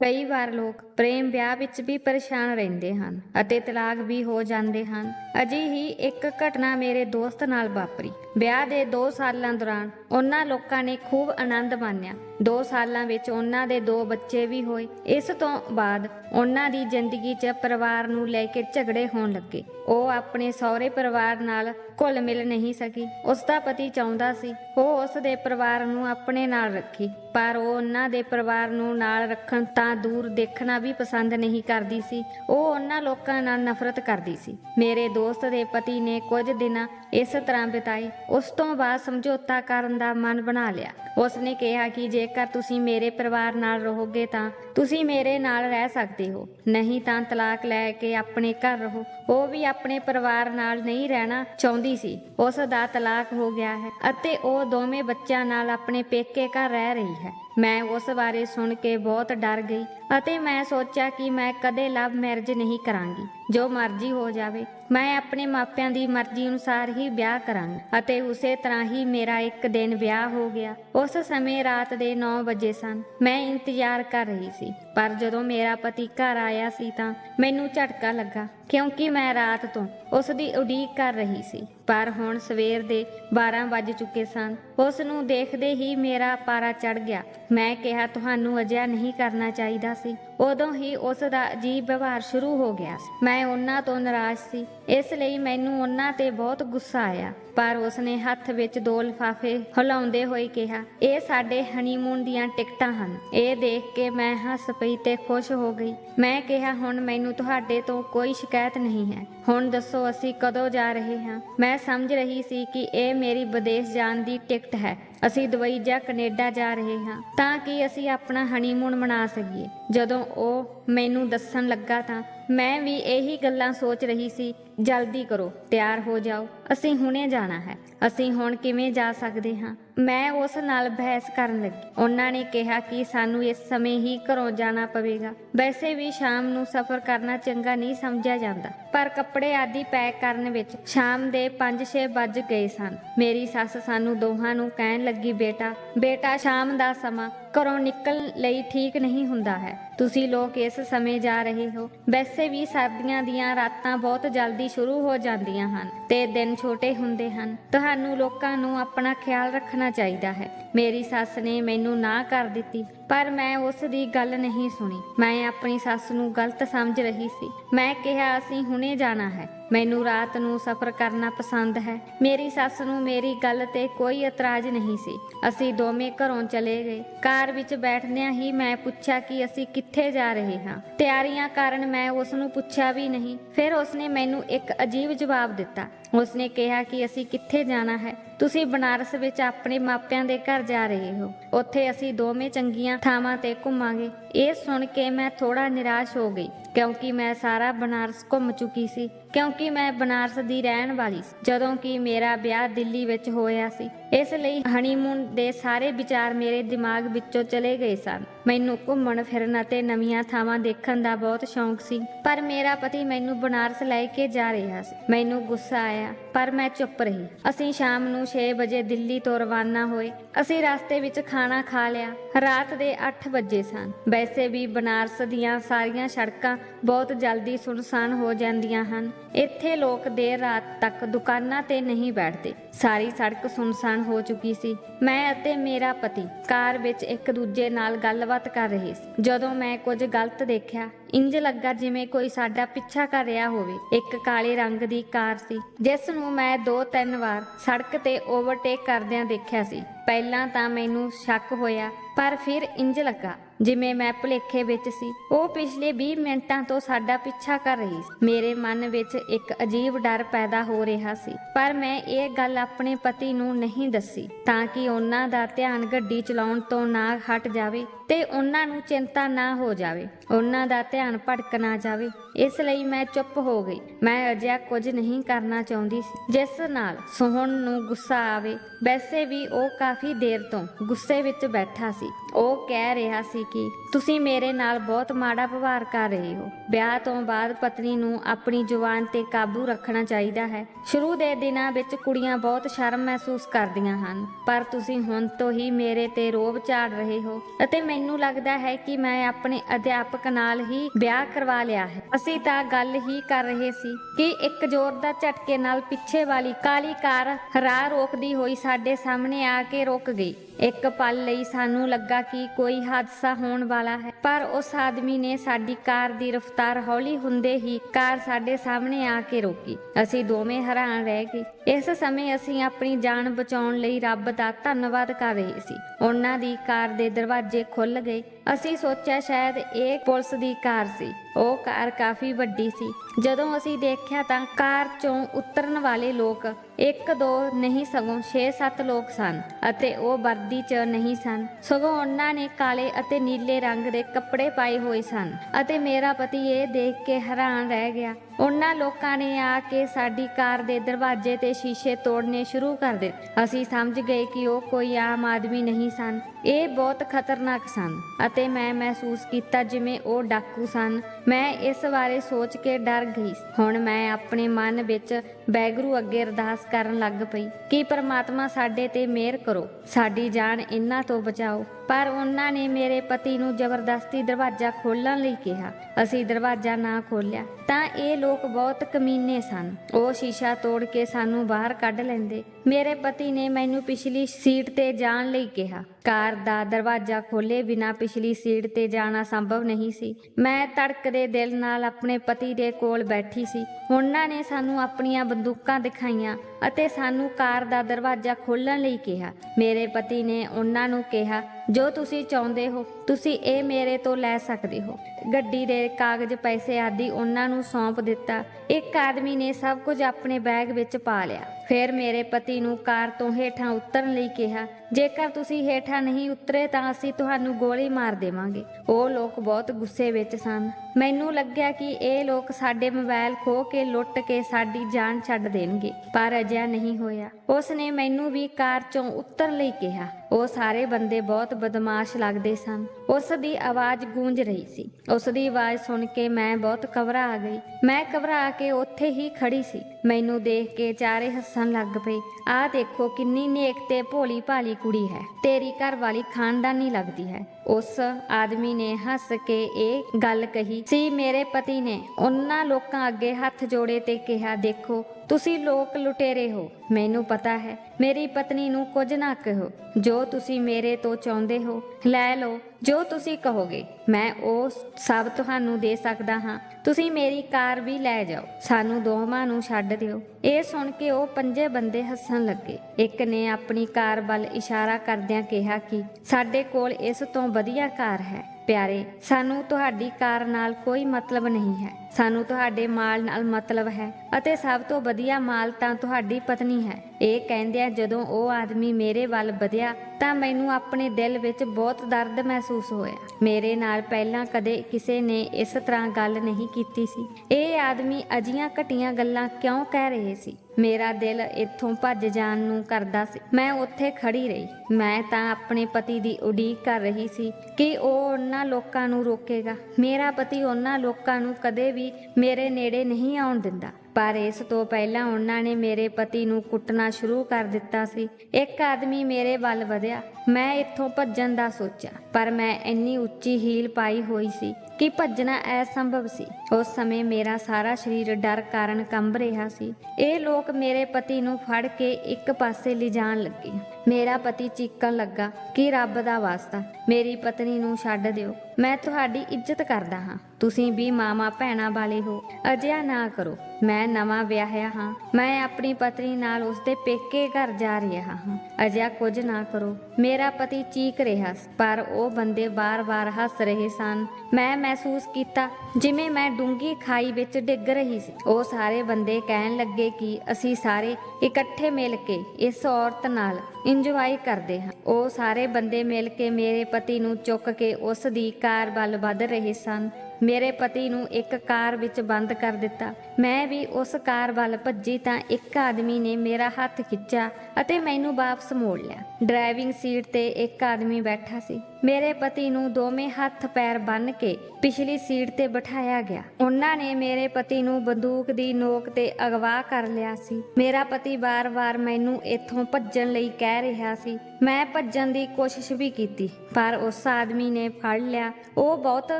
ਕਈ ਵਾਰ ਲੋਕ ਪ੍ਰੇਮ ਵਿਆਹ ਵਿੱਚ ਵੀ ਪਰੇਸ਼ਾਨ ਰਹਿੰਦੇ ਹਨ ਅਤੇ ਤਲਾਕ ਵੀ ਹੋ ਜਾਂਦੇ ਹਨ। ਅਜੀ ਹੀ ਇੱਕ ਘਟਨਾ ਮੇਰੇ ਦੋਸਤ ਨਾਲ ਵਾਪਰੀ। ਵਿਆਹ ਦੇ 2 ਸਾਲਾਂ ਦੌਰਾਨ ਉਹਨਾਂ ਲੋਕਾਂ ਨੇ ਖੂਬ ਆਨੰਦ ਮਾਣਿਆ। 2 ਸਾਲਾਂ ਵਿੱਚ ਉਹਨਾਂ ਦੇ ਦੋ ਬੱਚੇ ਵੀ ਹੋਏ। ਇਸ ਤੋਂ ਬਾਅਦ ਉਹਨਾਂ ਦੀ ਜ਼ਿੰਦਗੀ 'ਚ ਪਰਿਵਾਰ ਨੂੰ ਲੈ ਕੇ ਝਗੜੇ ਹੋਣ ਲੱਗੇ। ਉਹ ਆਪਣੇ ਸਹੁਰੇ ਪਰਿਵਾਰ ਨਾਲ ਘੁਲ ਮਿਲ ਨਹੀਂ ਸਕੀ। ਉਸ ਦਾ ਪਤੀ ਚਾਹੁੰਦਾ ਸੀ, ਉਹ ਉਸ ਦੇ ਪਰਿਵਾਰ ਨੂੰ ਆਪਣੇ ਨਾਲ ਰੱਖੇ। ਪਰ ਉਹ ਉਹਨਾਂ ਦੇ ਪਰਿਵਾਰ ਨੂੰ ਨਾਲ ਰੱਖਣ ਤਾਂ ਦੂਰ ਦੇਖਣਾ ਵੀ ਪਸੰਦ ਨਹੀਂ ਕਰਦੀ ਸੀ। ਉਹ ਉਹਨਾਂ ਲੋਕਾਂ ਨਾਲ ਨਫ਼ਰਤ ਕਰਦੀ ਸੀ। ਮੇਰੇ ਦੋਸਤ ਦੇ ਪਤੀ ਨੇ ਕੁਝ ਦਿਨਾਂ ਇਸ ਤਰ੍ਹਾਂ ਬਿਤਾਏ ਉਸ ਤੋਂ ਬਾਅਦ ਸਮਝੌਤਾ ਕਰਨ ਦਾ ਮਨ ਬਣਾ ਲਿਆ। ਉਸ ਨੇ ਕਿਹਾ ਕਿ ਜੇਕਰ ਤੁਸੀਂ ਮੇਰੇ ਪਰਿਵਾਰ ਨਾਲ ਰਹੋਗੇ ਤਾਂ ਤੁਸੀਂ ਮੇਰੇ ਨਾਲ ਰਹਿ ਸਕਦੇ ਹੋ। ਨਹੀਂ ਤਾਂ ਤਲਾਕ ਲੈ ਕੇ ਆਪਣੇ ਘਰ ਰਹੋ। ਉਹ ਵੀ ਆਪਣੇ ਪਰਿਵਾਰ ਨਾਲ ਨਹੀਂ ਰਹਿਣਾ ਚਾਹੁੰਦੀ ਸੀ। ਉਸ ਦਾ ਤਲਾਕ ਹੋ ਗਿਆ ਹੈ ਅਤੇ ਉਹ ਦੋਵੇਂ ਬੱਚਿਆਂ ਨਾਲ ਆਪਣੇ ਪੇਕੇ ਘਰ ਰਹਿ ਰਹੀ ਹੈ। ਮੈਂ ਉਸ ਬਾਰੇ ਸੁਣ ਕੇ ਬਹੁਤ ਡਰ ਗਈ ਅਤੇ ਮੈਂ ਸੋਚਿਆ ਕਿ ਮੈਂ ਕਦੇ ਲਵ ਮੈਰਿਜ ਨਹੀਂ ਕਰਾਂਗੀ। ਜੋ ਮਰਜ਼ੀ ਹੋ ਜਾਵੇ, ਮੈਂ ਆਪਣੇ ਮਾਪਿਆਂ ਦੀ ਮਰਜ਼ੀ ਅਨੁਸਾਰ ਹੀ ਵਿਆਹ ਕਰਾਂਗੀ ਅਤੇ ਉਸੇ ਤਰ੍ਹਾਂ ਹੀ ਮੇਰਾ ਇੱਕ ਦਿਨ ਵਿਆਹ ਹੋ ਗਿਆ। ਉਸ ਸਮੇਂ ਰਾਤ ਦੇ 9 ਵਜੇ ਸਨ। ਮੈਂ ਇੰਤਜ਼ਾਰ ਕਰ ਰਹੀ ਸੀ ਪਰ ਜਦੋਂ ਮੇਰਾ ਪਤੀ ਘਰ ਆਇਆ ਸੀ ਤਾਂ ਮੈਨੂੰ ਝਟਕਾ ਲੱਗਾ। ਕਿਉਂਕਿ ਮੈਂ ਰਾਤ ਤੋਂ ਉਸ ਦੀ ਉਡੀਕ ਕਰ ਰਹੀ ਸੀ। ਪਰ ਹੁਣ ਸਵੇਰ ਦੇ 12 ਵੱਜ ਚੁੱਕੇ ਸਨ। ਉਸ ਨੂੰ ਦੇਖਦੇ ਹੀ ਮੇਰਾ ਪਾਰਾ ਚੜ ਗਿਆ। ਮੈਂ ਕਿਹਾ, ਤੁਹਾਨੂੰ ਅਜਿਹਾ ਨਹੀਂ ਕਰਨਾ ਚਾਹੀਦਾ ਸੀ। ਉਦੋਂ ਹੀ ਉਸ ਦਾ ਅਜੀਬ ਵਿਵਹਾਰ ਸ਼ੁਰੂ ਹੋ ਗਿਆ ਮੈਂ ਉਹਨਾਂ ਤੋਂ ਨਾਰਾਜ਼ ਸੀ। ਇਸ ਲਈ ਮੈਨੂੰ ਉਹਨਾਂ ਤੇ ਬਹੁਤ ਗੁੱਸਾ ਆਇਆ। ਪਰ ਉਸਨੇ ਹੱਥ ਵਿੱਚ ਦੋ ਲਿਫਾਫੇ ਹਿਲਾਉਂਦੇ ਹੋਏ ਕਿਹਾ, ਇਹ ਸਾਡੇ ਹਨੀਮੂਨ ਦੀਆਂ ਟਿਕਟਾਂ ਹਨ। ਇਹ ਦੇਖ ਕੇ ਮੈਂ ਹੱਸ ਪਈ ਤੇ ਖੁਸ਼ ਹੋ ਗਈ। ਮੈਂ ਕਿਹਾ, ਹੁਣ ਮੈਨੂੰ ਤੁਹਾਡੇ ਤੋਂ ਕੋਈ ਸ਼ਿਕਾਇਤ ਨਹੀਂ ਹੈ। ਹੁਣ ਦੱਸੋ, ਅਸੀਂ ਕਦੋਂ ਜਾ ਰਹੇ ਹਾਂ? ਮੈਂ ਸਮਝ ਰਹੀ ਸੀ ਕਿ ਇਹ ਮੇਰੀ ਵਿਦੇਸ਼ ਜਾਣ ਦੀ ਟਿਕਟ ਹੈ। ਅਸੀਂ ਦੁਬਈ ਜਾਂ ਕੈਨੇਡਾ ਜਾ ਰਹੇ ਹਾਂ ਤਾਂ ਕਿ ਅਸੀਂ ਆਪਣਾ ਹਨੀਮੂਨ ਮਨਾ ਸਕੀਏ। ਜਦੋਂ ਉਹ ਮੈਨੂੰ ਦੱਸਣ ਲੱਗਾ ਤਾਂ ਮੈਂ ਵੀ ਇਹੀ ਗੱਲਾਂ ਸੋਚ ਰਹੀ ਸੀ, ਜਲਦੀ ਕਰੋ, ਤਿਆਰ ਹੋ ਜਾਓ, ਅਸੀਂ ਹੁਣੇ ਜਾਣਾ ਹੈ। ਅਸੀਂ ਹੁਣ ਕਿਵੇਂ ਜਾ ਸਕਦੇ ਹਾਂ? ਮੈਂ ਉਸ ਨਾਲ ਬਹਿਸ ਕਰਨ ਲੱਗੀ। ਉਹਨਾਂ ਨੇ ਕਿਹਾ ਕਿ ਸਾਨੂੰ ਇਸ ਸਮੇਂ ਹੀ ਘਰੋਂ ਜਾਣਾ ਪਵੇਗਾ। ਵੈਸੇ ਵੀ ਸ਼ਾਮ ਨੂੰ ਸਫ਼ਰ ਕਰਨਾ ਚੰਗਾ ਨਹੀਂ ਸਮਝਿਆ ਜਾਂਦਾ। ਪਰ ਕੱਪੜੇ ਆਦਿ ਪੈਕ ਕਰਨ ਵਿੱਚ ਸ਼ਾਮ ਦੇ 5-6 ਵੱਜ ਗਏ ਸਨ। ਮੇਰੀ ਸੱਸ ਸਾਨੂੰ ਦੋਹਾਂ ਨੂੰ ਕਹਿਣ ਲੱਗੀ, ਬੇਟਾ ਬੇਟਾ, ਸ਼ਾਮ ਦਾ ਸਮਾਂ ਘਰੋਂ ਨਿਕਲਣ ਲਈ ਠੀਕ ਨਹੀਂ ਹੁੰਦਾ ਹੈ। ਤੁਸੀਂ ਲੋਕ ਇਸ ਸਮੇਂ ਜਾ ਰਹੇ ਹੋ। ਵੈਸੇ ਵੀ ਸਰਦੀਆਂ ਦੀਆਂ ਰਾਤਾਂ ਬਹੁਤ ਜਲਦੀ ਸ਼ੁਰੂ ਹੋ ਜਾਂਦੀਆਂ ਹਨ ਤੇ ਦਿਨ ਛੋਟੇ ਹੁੰਦੇ ਹਨ। ਤੁਹਾਨੂੰ ਲੋਕਾਂ ਨੂੰ ਆਪਣਾ ਖਿਆਲ ਰੱਖਣਾ ਚਾਹੀਦਾ ਹੈ। ਮੇਰੀ ਸੱਸ ਨੇ ਮੈਨੂੰ ਨਾ ਕਰ ਦਿੱਤੀ, ਪਰ ਮੈਂ ਉਸ ਦੀ ਗੱਲ ਨਹੀਂ ਸੁਣੀ। ਮੈਂ ਆਪਣੀ ਸੱਸ ਨੂੰ ਗਲਤ ਸਮਝ ਰਹੀ ਸੀ। ਮੈਂ ਕਿਹਾ, ਅਸੀਂ ਹੁਣੇ ਜਾਣਾ ਹੈ। ਮੈਨੂੰ ਰਾਤ ਨੂੰ ਸਫ਼ਰ ਕਰਨਾ ਪਸੰਦ ਹੈ। ਮੇਰੀ ਸੱਸ ਨੂੰ ਮੇਰੀ ਗੱਲ ਤੇ ਕੋਈ ਇਤਰਾਜ਼ ਨਹੀਂ ਸੀ। ਅਸੀਂ ਦੋਵੇਂ ਘਰੋਂ ਚਲੇ ਗਏ। ਕਾਰ ਵਿੱਚ ਬੈਠਦਿਆਂ ਹੀ ਮੈਂ ਪੁੱਛਿਆ ਕਿ ਅਸੀਂ ਕਿੱਥੇ ਜਾ ਰਹੇ ਹਾਂ। ਤਿਆਰੀਆਂ ਕਾਰਨ ਮੈਂ ਉਸ ਨੂੰ ਪੁੱਛਿਆ ਵੀ ਨਹੀਂ। ਫਿਰ ਉਸਨੇ ਮੈਨੂੰ ਇੱਕ ਅਜੀਬ ਜਵਾਬ ਦਿੱਤਾ। ਉਸਨੇ ਕਿਹਾ ਕਿ ਅਸੀਂ ਕਿੱਥੇ ਜਾਣਾ ਹੈ? ਤੁਸੀਂ ਬਨਾਰਸ ਵਿੱਚ ਆਪਣੇ ਮਾਪਿਆਂ ਦੇ ਘਰ ਜਾ ਰਹੇ ਹੋ। ਉੱਥੇ ਅਸੀਂ ਦੋਵੇਂ ਚੰਗੀਆਂ ਥਾਵਾਂ ਤੇ ਘੁੰਮਾਂਗੇ। ਇਹ ਸੁਣ ਕੇ ਮੈਂ ਥੋੜਾ ਨਿਰਾਸ਼ ਹੋ ਗਈ, ਕਿਉਂਕਿ ਮੈਂ ਸਾਰਾ ਬਨਾਰਸ ਘੁੰਮ ਚੁੱਕੀ ਸੀ, ਕਿਉਂਕਿ ਮੈਂ ਬਨਾਰਸ ਦੀ ਰਹਿਣ ਵਾਲੀ ਸੀ, ਜਦੋਂ ਕਿ ਮੇਰਾ ਵਿਆਹ ਦਿੱਲੀ ਵਿੱਚ ਹੋਇਆ ਸੀ। ਇਸ ਲਈ ਹਨੀਮੂਨ ਦੇ ਸਾਰੇ ਵਿਚਾਰ ਮੇਰੇ ਦਿਮਾਗ ਵਿੱਚੋਂ ਚਲੇ ਗਏ ਸਨ। ਮੈਨੂੰ ਘੁੰਮਣ, ਫਿਰਨ ਅਤੇ ਨਵੀਆਂ ਥਾਵਾਂ ਦੇਖਣ ਦਾ ਬਹੁਤ ਸ਼ੌਂਕ ਸੀ। ਪਰ ਮੇਰਾ ਪਤੀ ਮੈਨੂੰ ਬਨਾਰਸ ਲੈ ਕੇ ਜਾ ਰਿਹਾ ਸੀ। ਮੈਨੂੰ ਗੁੱਸਾ ਆਇਆ 呀。ਪਰ ਮੈਂ ਚੁੱਪ ਰਹੀ। ਅਸੀਂ ਸ਼ਾਮ ਨੂੰ 6 ਵਜੇ ਦਿੱਲੀ ਤੋਂ ਰਵਾਨਾ ਹੋਏ। ਅਸੀਂ ਰਸਤੇ ਵਿੱਚ ਖਾਣਾ ਖਾ ਲਿਆ। ਰਾਤ ਦੇ 8 ਵਜੇ ਸਨ। ਵੈਸੇ ਵੀ ਬਨਾਰਸ ਦੀਆਂ ਸਾਰੀਆਂ ਸੜਕਾਂ ਬਹੁਤ ਜਲਦੀ ਸੁਨਸਾਨ ਹੋ ਜਾਂਦੀਆਂ ਹਨ। ਇੱਥੇ ਲੋਕ ਦੇਰ ਰਾਤ ਤੱਕ ਦੁਕਾਨਾਂ ਤੇ ਨਹੀਂ ਬੈਠਦੇ। ਸਾਰੀ ਸੜਕ ਸੁਨਸਾਨ ਹੋ ਚੁੱਕੀ ਸੀ। ਮੈਂ ਅਤੇ ਮੇਰਾ ਪਤੀ ਕਾਰ ਵਿੱਚ ਇੱਕ ਦੂਜੇ ਨਾਲ ਗੱਲਬਾਤ ਕਰ ਰਹੇ ਸੀ। ਜਦੋਂ ਮੈਂ ਕੁਝ ਗਲਤ ਦੇਖਿਆ, ਇੰਜ ਲੱਗਾ ਜਿਵੇਂ ਕੋਈ ਸਾਡਾ ਪਿੱਛਾ ਕਰ ਰਿਹਾ ਹੋਵੇ। ਇੱਕ ਕਾਲੇ ਰੰਗ ਦੀ ਕਾਰ ਸੀ, ਜਿਸ ਨੂੰ ਮੈਂ ਦੋ ਤਿੰਨ ਵਾਰ ਸੜਕ ਤੇ ਓਵਰਟੇਕ ਕਰਦਿਆਂ ਦੇਖਿਆ ਸੀ। ਪਹਿਲਾਂ ਤਾਂ ਮੈਨੂੰ ਸ਼ੱਕ ਹੋਇਆ, ਪਰ ਫਿਰ ਇੰਜ ਲੱਗਾ। ਜਿਵੇਂ ਮੈਂ ਭੁਲੇਖੇ ਵਿੱਚ ਸੀ, ਉਹ ਪਿਛਲੇ 20 ਮਿੰਟਾਂ ਤੋਂ ਸਾਡਾ ਪਿੱਛਾ ਕਰ ਰਹੀ ਸੀ। ਮੇਰੇ ਮਨ ਵਿੱਚ ਇੱਕ ਅਜੀਬ ਡਰ ਪੈਦਾ ਹੋ ਰਿਹਾ ਸੀ, ਪਰ ਮੈਂ ਇਹ ਗੱਲ ਆਪਣੇ ਪਤੀ ਨੂੰ ਨਹੀਂ ਦੱਸੀ, ਤਾਂ ਕਿ ਉਹਨਾਂ ਦਾ ਧਿਆਨ ਗੱਡੀ ਚਲਾਉਣ ਤੋਂ ਨਾ ਹਟ ਜਾਵੇ ਤੇ ਉਹਨਾਂ ਨੂੰ ਚਿੰਤਾ ਨਾ ਹੋ ਜਾਵੇ। ਉਹਨਾਂ ਦਾ ਧਿਆਨ ਭਟਕ ਨਾ ਜਾਵੇ। ਇਸ ਲਈ ਮੈਂ ਚੁੱਪ ਹੋ ਗਈ। ਮੈਂ ਅਜਿਹਾ ਕੁਝ ਨਹੀਂ ਕਰਨਾ ਚਾਹੁੰਦੀ ਸੀ। ਜਿਸ ਨਾਲ ਸੋਹਣ ਨੂੰ ਗੁੱਸਾ ਆਵੇ, ਵੈਸੇ ਵੀ ਉਹ ਕਾ ਕਾਫੀ ਦੇਰ ਤੋਂ ਗੁੱਸੇ ਵਿੱਚ ਬੈਠਾ ਸੀ। ਉਹ ਕਹਿ ਰਿਹਾ ਸੀ ਕਿ ਤੁਸੀਂ ਮੇਰੇ ਨਾਲ ਬਹੁਤ ਮਾੜਾ ਵਿਵਹਾਰ ਕਰ ਰਹੇ ਹੋ। ਵਿਆਹ ਤੋਂ ਬਾਅਦ ਪਤਨੀ ਨੂੰ ਆਪਣੀ ਜ਼ੁਬਾਨ ਤੇ ਕਾਬੂ ਰੱਖਣਾ ਚਾਹੀਦਾ ਹੈ। ਸ਼ੁਰੂ ਦੇ ਦਿਨਾਂ ਵਿੱਚ ਕੁੜੀਆਂ ਬਹੁਤ ਸ਼ਰਮ ਮਹਿਸੂਸ ਕਰਦੀਆਂ ਹਨ, ਪਰ ਤੁਸੀਂ ਹੁਣ ਤੋਂ ਹੀ ਮੇਰੇ ਤੇ ਰੋਬ ਝਾੜ ਰਹੇ ਹੋ ਅਤੇ ਮੈਨੂੰ ਲੱਗਦਾ ਹੈ ਕਿ ਮੈਂ ਆਪਣੇ ਅਧਿਆਪਕ ਨਾਲ ਹੀ ਵਿਆਹ ਕਰਵਾ ਲਿਆ ਹੈ। ਅਸੀਂ ਤਾਂ ਗੱਲ ਹੀ ਕਰ ਰਹੇ ਸੀ ਕਿ ਇੱਕ ਜੋਰ ਦਾ ਝਟਕੇ ਨਾਲ ਪਿੱਛੇ ਵਾਲੀ ਕਾਲੀ ਕਾਰ ਰਾਹ ਰੋਕਦੀ ਹੋਈ ਸਾਡੇ ਸਾਹਮਣੇ ਆ ਕੇ ਰੁਕ ਗਈ। ਇੱਕ ਪਲ ਲਈ ਸਾਨੂੰ ਲੱਗਾ ਕਿ ਕੋਈ ਹਾਦਸਾ ਹੋਣ ਵਾਲਾ ਹੈ। ਪਰ ਉਸ ਆਦਮੀ ਨੇ ਸਾਡੀ ਕਾਰ ਦੀ ਰਫ਼ਤਾਰ ਹੌਲੀ ਹੁੰਦੇ ਹੀ ਕਾਰ ਸਾਡੇ ਸਾਹਮਣੇ ਆ ਕੇ ਰੋਕੀ। ਅਸੀਂ ਦੋਵੇਂ ਹੈਰਾਨ ਰਹਿ ਗਏ। ਇਸ ਸਮੇਂ ਅਸੀਂ ਆਪਣੀ ਜਾਨ ਬਚਾਉਣ ਲਈ ਰੱਬ ਦਾ ਧੰਨਵਾਦ ਕਰ ਰਹੇ ਸੀ। ਉਹਨਾਂ ਦੀ ਕਾਰ ਦੇ ਦਰਵਾਜ਼ੇ ਖੁੱਲ ਗਏ। ਅਸੀਂ ਸੋਚਿਆ ਸ਼ਾਇਦ ਇਹ ਪੁਲਿਸ ਦੀ ਕਾਰ ਸੀ। ਉਹ ਕਾਰ ਕਾਫੀ ਵੱਡੀ ਸੀ। ਜਦੋਂ ਅਸੀਂ ਦੇਖਿਆ ਤਾਂ ਕਾਰ ਚੋਂ ਉਤਰਨ ਵਾਲੇ ਲੋਕ ਇੱਕ, ਦੋ, ਨਹੀਂ ਸਗੋਂ 6-7 ਲੋਕ ਸਨ ਅਤੇ ਉਹ ਵਰਦੀ 'ਚ ਨਹੀਂ ਸਨ। ਸਗੋਂ ਉਹਨਾਂ ਨੇ ਕਾਲੇ ਅਤੇ ਨੀਲੇ ਰੰਗ ਦੇ ਕੱਪੜੇ ਪਾਏ ਹੋਏ ਸਨ। ਅਤੇ ਮੇਰਾ ਪਤੀ ਇਹ ਦੇਖ ਕੇ ਹੈਰਾਨ ਰਹਿ ਗਿਆ। ਉਹਨਾਂ ਲੋਕਾਂ ਨੇ ਆ ਕੇ ਸਾਡੀ ਕਾਰ ਦੇ ਦਰਵਾਜ਼ੇ ਤੇ ਸ਼ੀਸ਼ੇ ਤੋੜਨੇ ਸ਼ੁਰੂ ਕਰ ਦਿੱਤੇ। ਅਸੀਂ ਸਮਝ ਗਏ ਕਿ ਉਹ ਕੋਈ ਆਮ ਆਦਮੀ ਨਹੀਂ ਸਨ। ਇਹ ਬਹੁਤ ਖਤਰਨਾਕ ਸਨ ਅਤੇ ਮੈਂ ਮਹਿਸੂਸ ਕੀਤਾ ਜਿਵੇਂ ਉਹ ਡਾਕੂ ਸਨ। ਮੈਂ ਇਸ ਬਾਰੇ ਸੋਚ ਕੇ ਡਰ ਗਈ। ਹੁਣ ਮੈਂ ਆਪਣੇ ਮਨ ਵਿੱਚ ਬੈਗਰੂ ਅੱਗੇ ਅਰਦਾਸ ਕਰਨ ਲੱਗ ਪਈ ਕਿ ਪ੍ਰਮਾਤਮਾ ਸਾਡੇ ਤੇ ਮਿਹਰ ਕਰੋ। ਸਾਡੀ ਜਾਨ ਇਹਨਾਂ ਤੋਂ ਬਚਾਓ। ਪਰ ਉਹਨਾਂ ਨੇ ਮੇਰੇ ਪਤੀ ਨੂੰ ਜ਼ਬਰਦਸਤੀ ਦਰਵਾਜ਼ਾ ਖੋਲਣ ਲਈ ਕਿਹਾ। ਅਸੀਂ ਦਰਵਾਜ਼ਾ ਨਾ ਖੋਲਿਆ ਤਾਂ ਇਹ ਲੋਕ ਬਹੁਤ ਕਮੀਨੇ ਸਨ। ਉਹ ਸ਼ੀਸ਼ਾ ਤੋੜ ਕੇ ਸਾਨੂੰ ਬਾਹਰ ਕੱਢ ਲੈਂਦੇ। ਮੇਰੇ ਪਤੀ ਨੇ ਮੈਨੂੰ ਪਿਛਲੀ ਸੀਟ ਤੇ ਜਾਣ ਲਈ ਕਿਹਾ। ਕਾਰ ਦਾ ਦਰਵਾਜ਼ਾ ਖੋਲੇ ਬਿਨਾਂ ਪਿਛਲੀ ਸੀਟ ਤੇ ਜਾਣਾ ਸੰਭਵ ਨਹੀਂ ਸੀ। ਮੈਂ ਧੜਕਦੇ ਦਿਲ ਨਾਲ ਆਪਣੇ ਪਤੀ ਦੇ ਕੋਲ ਬੈਠੀ ਸੀ। ਉਹਨਾਂ ਨੇ ਸਾਨੂੰ ਆਪਣੀਆਂ ਬੰਦੂਕਾਂ ਦਿਖਾਈਆਂ ਅਤੇ ਸਾਨੂੰ ਕਾਰ ਦਾ ਦਰਵਾਜ਼ਾ ਖੋਲਣ ਲਈ ਕਿਹਾ। ਮੇਰੇ ਪਤੀ ਨੇ ਉਹਨਾਂ ਨੂੰ ਕਿਹਾ, ਜੋ ਤੁਸੀਂ ਚਾਹੁੰਦੇ ਹੋ ਤੁਸੀਂ ਇਹ ਮੇਰੇ ਤੋਂ ਲੈ ਸਕਦੇ ਹੋ। ਗੱਡੀ ਦੇ ਕਾਗਜ਼, ਪੈਸੇ ਆਦਿ ਉਹਨਾਂ ਨੂੰ ਸੌਂਪ ਦਿੱਤਾ। ਇੱਕ ਆਦਮੀ ਨੇ ਸਭ ਕੁਝ ਆਪਣੇ ਬੈਗ ਵਿੱਚ ਪਾ ਲਿਆ। ਫਿਰ ਮੇਰੇ ਪਤੀ ਨੂੰ ਕਾਰ ਤੋਂ ਹੇਠਾਂ ਉਤਰਨ ਲਈ ਕਿਹਾ, ਜੇਕਰ ਤੁਸੀਂ ਹੇਠਾਂ ਨਹੀਂ ਉਤਰੇ ਤਾਂ ਅਸੀਂ ਤੁਹਾਨੂੰ ਗੋਲੀ ਮਾਰ ਦੇਵਾਂਗੇ। ਉਹ ਲੋਕ ਬਹੁਤ ਗੁੱਸੇ ਵਿੱਚ ਸਨ। ਮੈਨੂੰ ਲੱਗਿਆ ਕਿ ਇਹ ਲੋਕ ਸਾਡੇ ਮੋਬਾਈਲ ਖੋ ਕੇ ਲੁੱਟ ਕੇ ਸਾਡੀ ਜਾਨ ਛੱਡ ਦੇਣਗੇ, ਪਰ ਅਜਿਹਾ ਨਹੀਂ ਹੋਇਆ। ਉਸ ਨੇ ਮੈਨੂੰ ਵੀ ਕਾਰ ਚੋਂ ਉਤਰਨ ਲਈ ਕਿਹਾ। ਉਹ ਸਾਰੇ ਬੰਦੇ ਬਹੁਤ ਬਦਮਾਸ਼ ਲੱਗਦੇ ਸਨ। ਉਸ ਦੀ ਆਵਾਜ਼ ਗੂੰਜ ਰਹੀ ਸੀ। ਉਸ ਦੀ ਆਵਾਜ਼ ਸੁਣ ਕੇ ਮੈਂ ਬਹੁਤ ਘਬਰਾ ਗਈ। ਮੈਂ ਘਬਰਾ ਕੇ ਉੱਥੇ ਹੀ ਖੜੀ ਸੀ। ਮੈਨੂੰ ਦੇਖ ਕੇ ਚਾਰੇ ਹੱਸਣ ਲੱਗ ਪਏ। ਆਹ ਦੇਖੋ ਕਿੰਨੀ ਨੇਕ ਤੇ ਭੋਲੀ ਭਾਲੀ ਕੁੜੀ ਹੈ। ਤੇਰੀ ਘਰ ਵਾਲੀ ਖਾਨਦਾਨੀ ਲੱਗਦੀ ਹੈ। ਉਸ ਆਦਮੀ ਨੇ ਹੱਸ ਕੇ ਇਹ ਗੱਲ ਕਹੀ, ਸੀ ਮੇਰੇ ਪਤੀ ਨੇ। ਉਹਨਾਂ ਲੋਕਾਂ ਅੱਗੇ ਹੱਥ ਜੋੜੇ ਤੇ ਕਿਹਾ, ਦੇਖੋ, ਤੁਸੀਂ ਲੋਕ ਲੁਟੇਰੇ ਹੋ। ਮੈਨੂੰ ਪਤਾ ਹੈ, ਮੇਰੀ ਪਤਨੀ ਨੂੰ ਕੁਝ ਨਾ ਕਹੋ। ਜੋ ਤੁਸੀਂ ਮੇਰੇ ਤੋਂ ਚਾਹੁੰਦੇ ਹੋ, ਲੈ ਲਓ। ਜੋ ਤੁਸੀਂ ਕਹੋਗੇ, ਮੈਂ ਉਹ ਸਭ ਤੁਹਾਨੂੰ ਦੇ ਸਕਦਾ ਹਾਂ। ਤੁਸੀਂ ਮੇਰੀ ਕਾਰ ਵੀ ਲੈ ਜਾਓ। ਸਾਨੂੰ ਦੋਵਾਂ ਨੂੰ ਛੱਡ ਦਿਓ। ਇਹ ਸੁਣ ਕੇ ਉਹ ਪੰਜੇ ਬੰਦੇ ਹੱਸਣ ਲੱਗੇ। ਇੱਕ ਨੇ ਆਪਣੀ ਕਾਰ ਵੱਲ ਇਸ਼ਾਰਾ ਕਰਦਿਆਂ ਕਿਹਾ ਕਿ, ਸਾਡੇ ਕੋਲ ਇਸ ਤੋਂ ਵਧੀਆ ਕਾਰ ਹੈ। ਪਿਆਰੇ, ਸਾਨੂੰ ਤੁਹਾਡੀ ਕਾਰ ਨਾਲ ਕੋਈ ਮਤਲਬ ਨਹੀਂ ਹੈ। ਸਾਨੂੰ ਤੁਹਾਡੇ ਮਾਲ ਨਾਲ ਮਤਲਬ ਹੈ ਅਤੇ ਸਭ ਤੋਂ ਵਧੀਆ ਮਾਲ ਤਾਂ ਤੁਹਾਡੀ ਪਤਨੀ ਹੈ। ਇਹ ਕਹਿੰਦਿਆਂ ਜਦੋਂ ਉਹ ਆਦਮੀ ਮੇਰੇ ਵੱਲ ਵਧਿਆ ਤਾਂ ਮੈਨੂੰ ਆਪਣੇ ਦਿਲ ਵਿੱਚ ਬਹੁਤ ਦਰਦ ਮਹਿਸੂਸ ਹੋਇਆ। ਮੇਰੇ ਨਾਲ ਪਹਿਲਾਂ ਕਦੇ ਕਿਸੇ ਨੇ ਇਸ ਤਰ੍ਹਾਂ ਗੱਲ ਨਹੀਂ ਕੀਤੀ ਸੀ। ਇਹ ਆਦਮੀ ਅਜੀਆਂ ਘਟੀਆਂ ਗੱਲਾਂ ਕਿਉਂ ਕਹਿ ਰਹੇ ਸੀ? ਮੇਰਾ ਦਿਲ ਇੱਥੋਂ ਭੱਜ ਜਾਣ ਨੂੰ ਕਰਦਾ ਸੀ। ਮੈਂ ਉੱਥੇ ਖੜੀ ਰਹੀ। ਮੈਂ ਤਾਂ ਆਪਣੇ ਪਤੀ ਦੀ ਉਡੀਕ ਕਰ ਰਹੀ ਸੀ ਕਿ ਉਹ ਉਹਨਾਂ ਲੋਕਾਂ ਨੂੰ ਰੋਕੇਗਾ। ਮੇਰਾ ਪਤੀ ਉਹਨਾਂ ਲੋਕਾਂ ਨੂੰ ਕਦੇ ਵੀ ਮੇਰੇ ਨੇੜੇ ਨਹੀਂ ਆਉਣ ਦਿੰਦਾ। ਪਰ ਇਸ ਤੋਂ ਪਹਿਲਾਂ ਉਹਨਾਂ ਨੇ ਮੇਰੇ ਪਤੀ ਨੂੰ ਕੁੱਟਣਾ ਸ਼ੁਰੂ ਕਰ ਦਿੱਤਾ ਸੀ। ਇੱਕ ਆਦਮੀ ਮੇਰੇ ਵੱਲ ਵਧਿਆ। ਮੈਂ ਇੱਥੋਂ ਭੱਜਣ ਦਾ ਸੋਚਿਆ। ਪਰ ਮੈਂ ਇੰਨੀ ਉੱਚੀ ਹੀਲ ਪਾਈ ਹੋਈ ਸੀ ਕਿ ਭੱਜਣਾ ਅਸੰਭਵ ਸੀ। ਉਸ ਸਮੇਂ ਮੇਰਾ ਸਾਰਾ ਸਰੀਰ ਡਰ ਕਾਰਨ ਕੰਬ ਰਿਹਾ ਸੀ। ਇਹ ਲੋਕ ਮੇਰੇ ਪਤੀ ਨੂੰ ਫੜ ਕੇ ਇੱਕ ਪਾਸੇ ਲਿਜਾਣ ਲੱਗੇ। ਮੇਰਾ ਪਤੀ ਚੀਕਣ ਲੱਗਾ ਕਿ ਰੱਬ ਦਾ ਵਾਸਤਾ। ਮੇਰੀ ਪਤਨੀ ਨੂੰ ਛੱਡ ਦਿਓ। ਮੈਂ ਤੁਹਾਡੀ ਇੱਜ਼ਤ ਕਰਦਾ ਹਾਂ। ਤੁਸੀਂ ਵੀ ਮਾਮਾ ਭੈਣਾਂ ਵਾਲੇ ਹੋ। ਅਜਿਹਾ ਨਾ ਕਰੋ। ਮੈਂ ਨਵਾਂ ਵਿਆਹਿਆ ਹਾਂ। ਮੈਂ ਆਪਣੀ ਪਤਨੀ ਨਾਲ ਉਸਦੇ ਪੇਕੇ ਘਰ ਜਾ ਰਿਹਾ ਹਾਂ। ਅਜਿਹਾ ਕੁਝ ਨਾ ਕਰੋ। ਮੇਰਾ ਪਤੀ ਚੀਕ ਰਿਹਾ ਪਰ ਉਹ ਬੰਦੇ ਬਾਰ-ਬਾਰ ਹੱਸ ਰਹੇ ਸਨ। ਮੈਂ ਮਹਿਸੂਸ ਕੀਤਾ ਜਿਵੇਂ ਮੈਂ ਡੂੰਗੀ ਖਾਈ ਵਿੱਚ ਡਿੱਗ ਰਹੀ ਸੀ। ਉਹ ਸਾਰੇ ਬੰਦੇ ਕਹਿਣ ਲੱਗੇ ਕਿ ਅਸੀਂ ਸਾਰੇ ਇਕੱਠੇ ਮਿਲ ਕੇ ਇਸ ਔਰਤ ਨਾਲ ਇੰਜੋਏ ਕਰਦੇ ਹਾਂ। ਉਹ ਸਾਰੇ ਬੰਦੇ ਮਿਲ ਕੇ ਮੇਰੇ ਪਤੀ ਨੂੰ ਚੁੱਕ ਕੇ ਉਸ ਦੀ ਕਾਰ ਵੱਲ ਵੱਧ ਰਹੇ ਸਨ। ਮੇਰੇ ਪਤੀ ਨੂੰ ਇੱਕ ਕਾਰ ਵਿੱਚ ਬੰਦ ਕਰ ਦਿੱਤਾ। ਮੈਂ ਵੀ ਉਸ ਕਾਰ ਵੱਲ ਭੱਜੀ ਤਾਂ ਇੱਕ ਆਦਮੀ ਨੇ ਮੇਰਾ ਹੱਥ ਖਿੱਚਿਆ ਅਤੇ ਮੈਨੂੰ ਵਾਪਸ ਮੋੜ ਲਿਆ। ਡਰਾਈਵਿੰਗ ਸੀਟ ਤੇ ਇੱਕ ਆਦਮੀ ਬੈਠਾ ਸੀ। ਮੇਰੇ ਪਤੀ ਨੂੰ ਦੋਵੇਂ ਹੱਥ ਪੈਰ ਬੰਨ੍ਹ ਕੇ ਪਿਛਲੀ ਸੀਟ ਤੇ ਬਿਠਾਇਆ ਗਿਆ। ਉਹਨਾਂ ਨੇ ਮੇਰੇ ਪਤੀ ਨੂੰ ਬੰਦੂਕ ਦੀ ਨੋਕ ਤੇ ਅਗਵਾ ਕਰ ਲਿਆ ਸੀ। ਮੇਰਾ ਪਤੀ ਵਾਰ-ਵਾਰ ਮੈਨੂੰ ਇੱਥੋਂ ਭੱਜਣ ਲਈ ਕਹਿ ਰਿਹਾ ਸੀ। ਮੈਂ ਭੱਜਣ ਦੀ ਕੋਸ਼ਿਸ਼ ਵੀ ਕੀਤੀ, ਪਰ ਉਸ ਆਦਮੀ ਨੇ ਫੜ ਲਿਆ। ਉਹ ਬਹੁਤ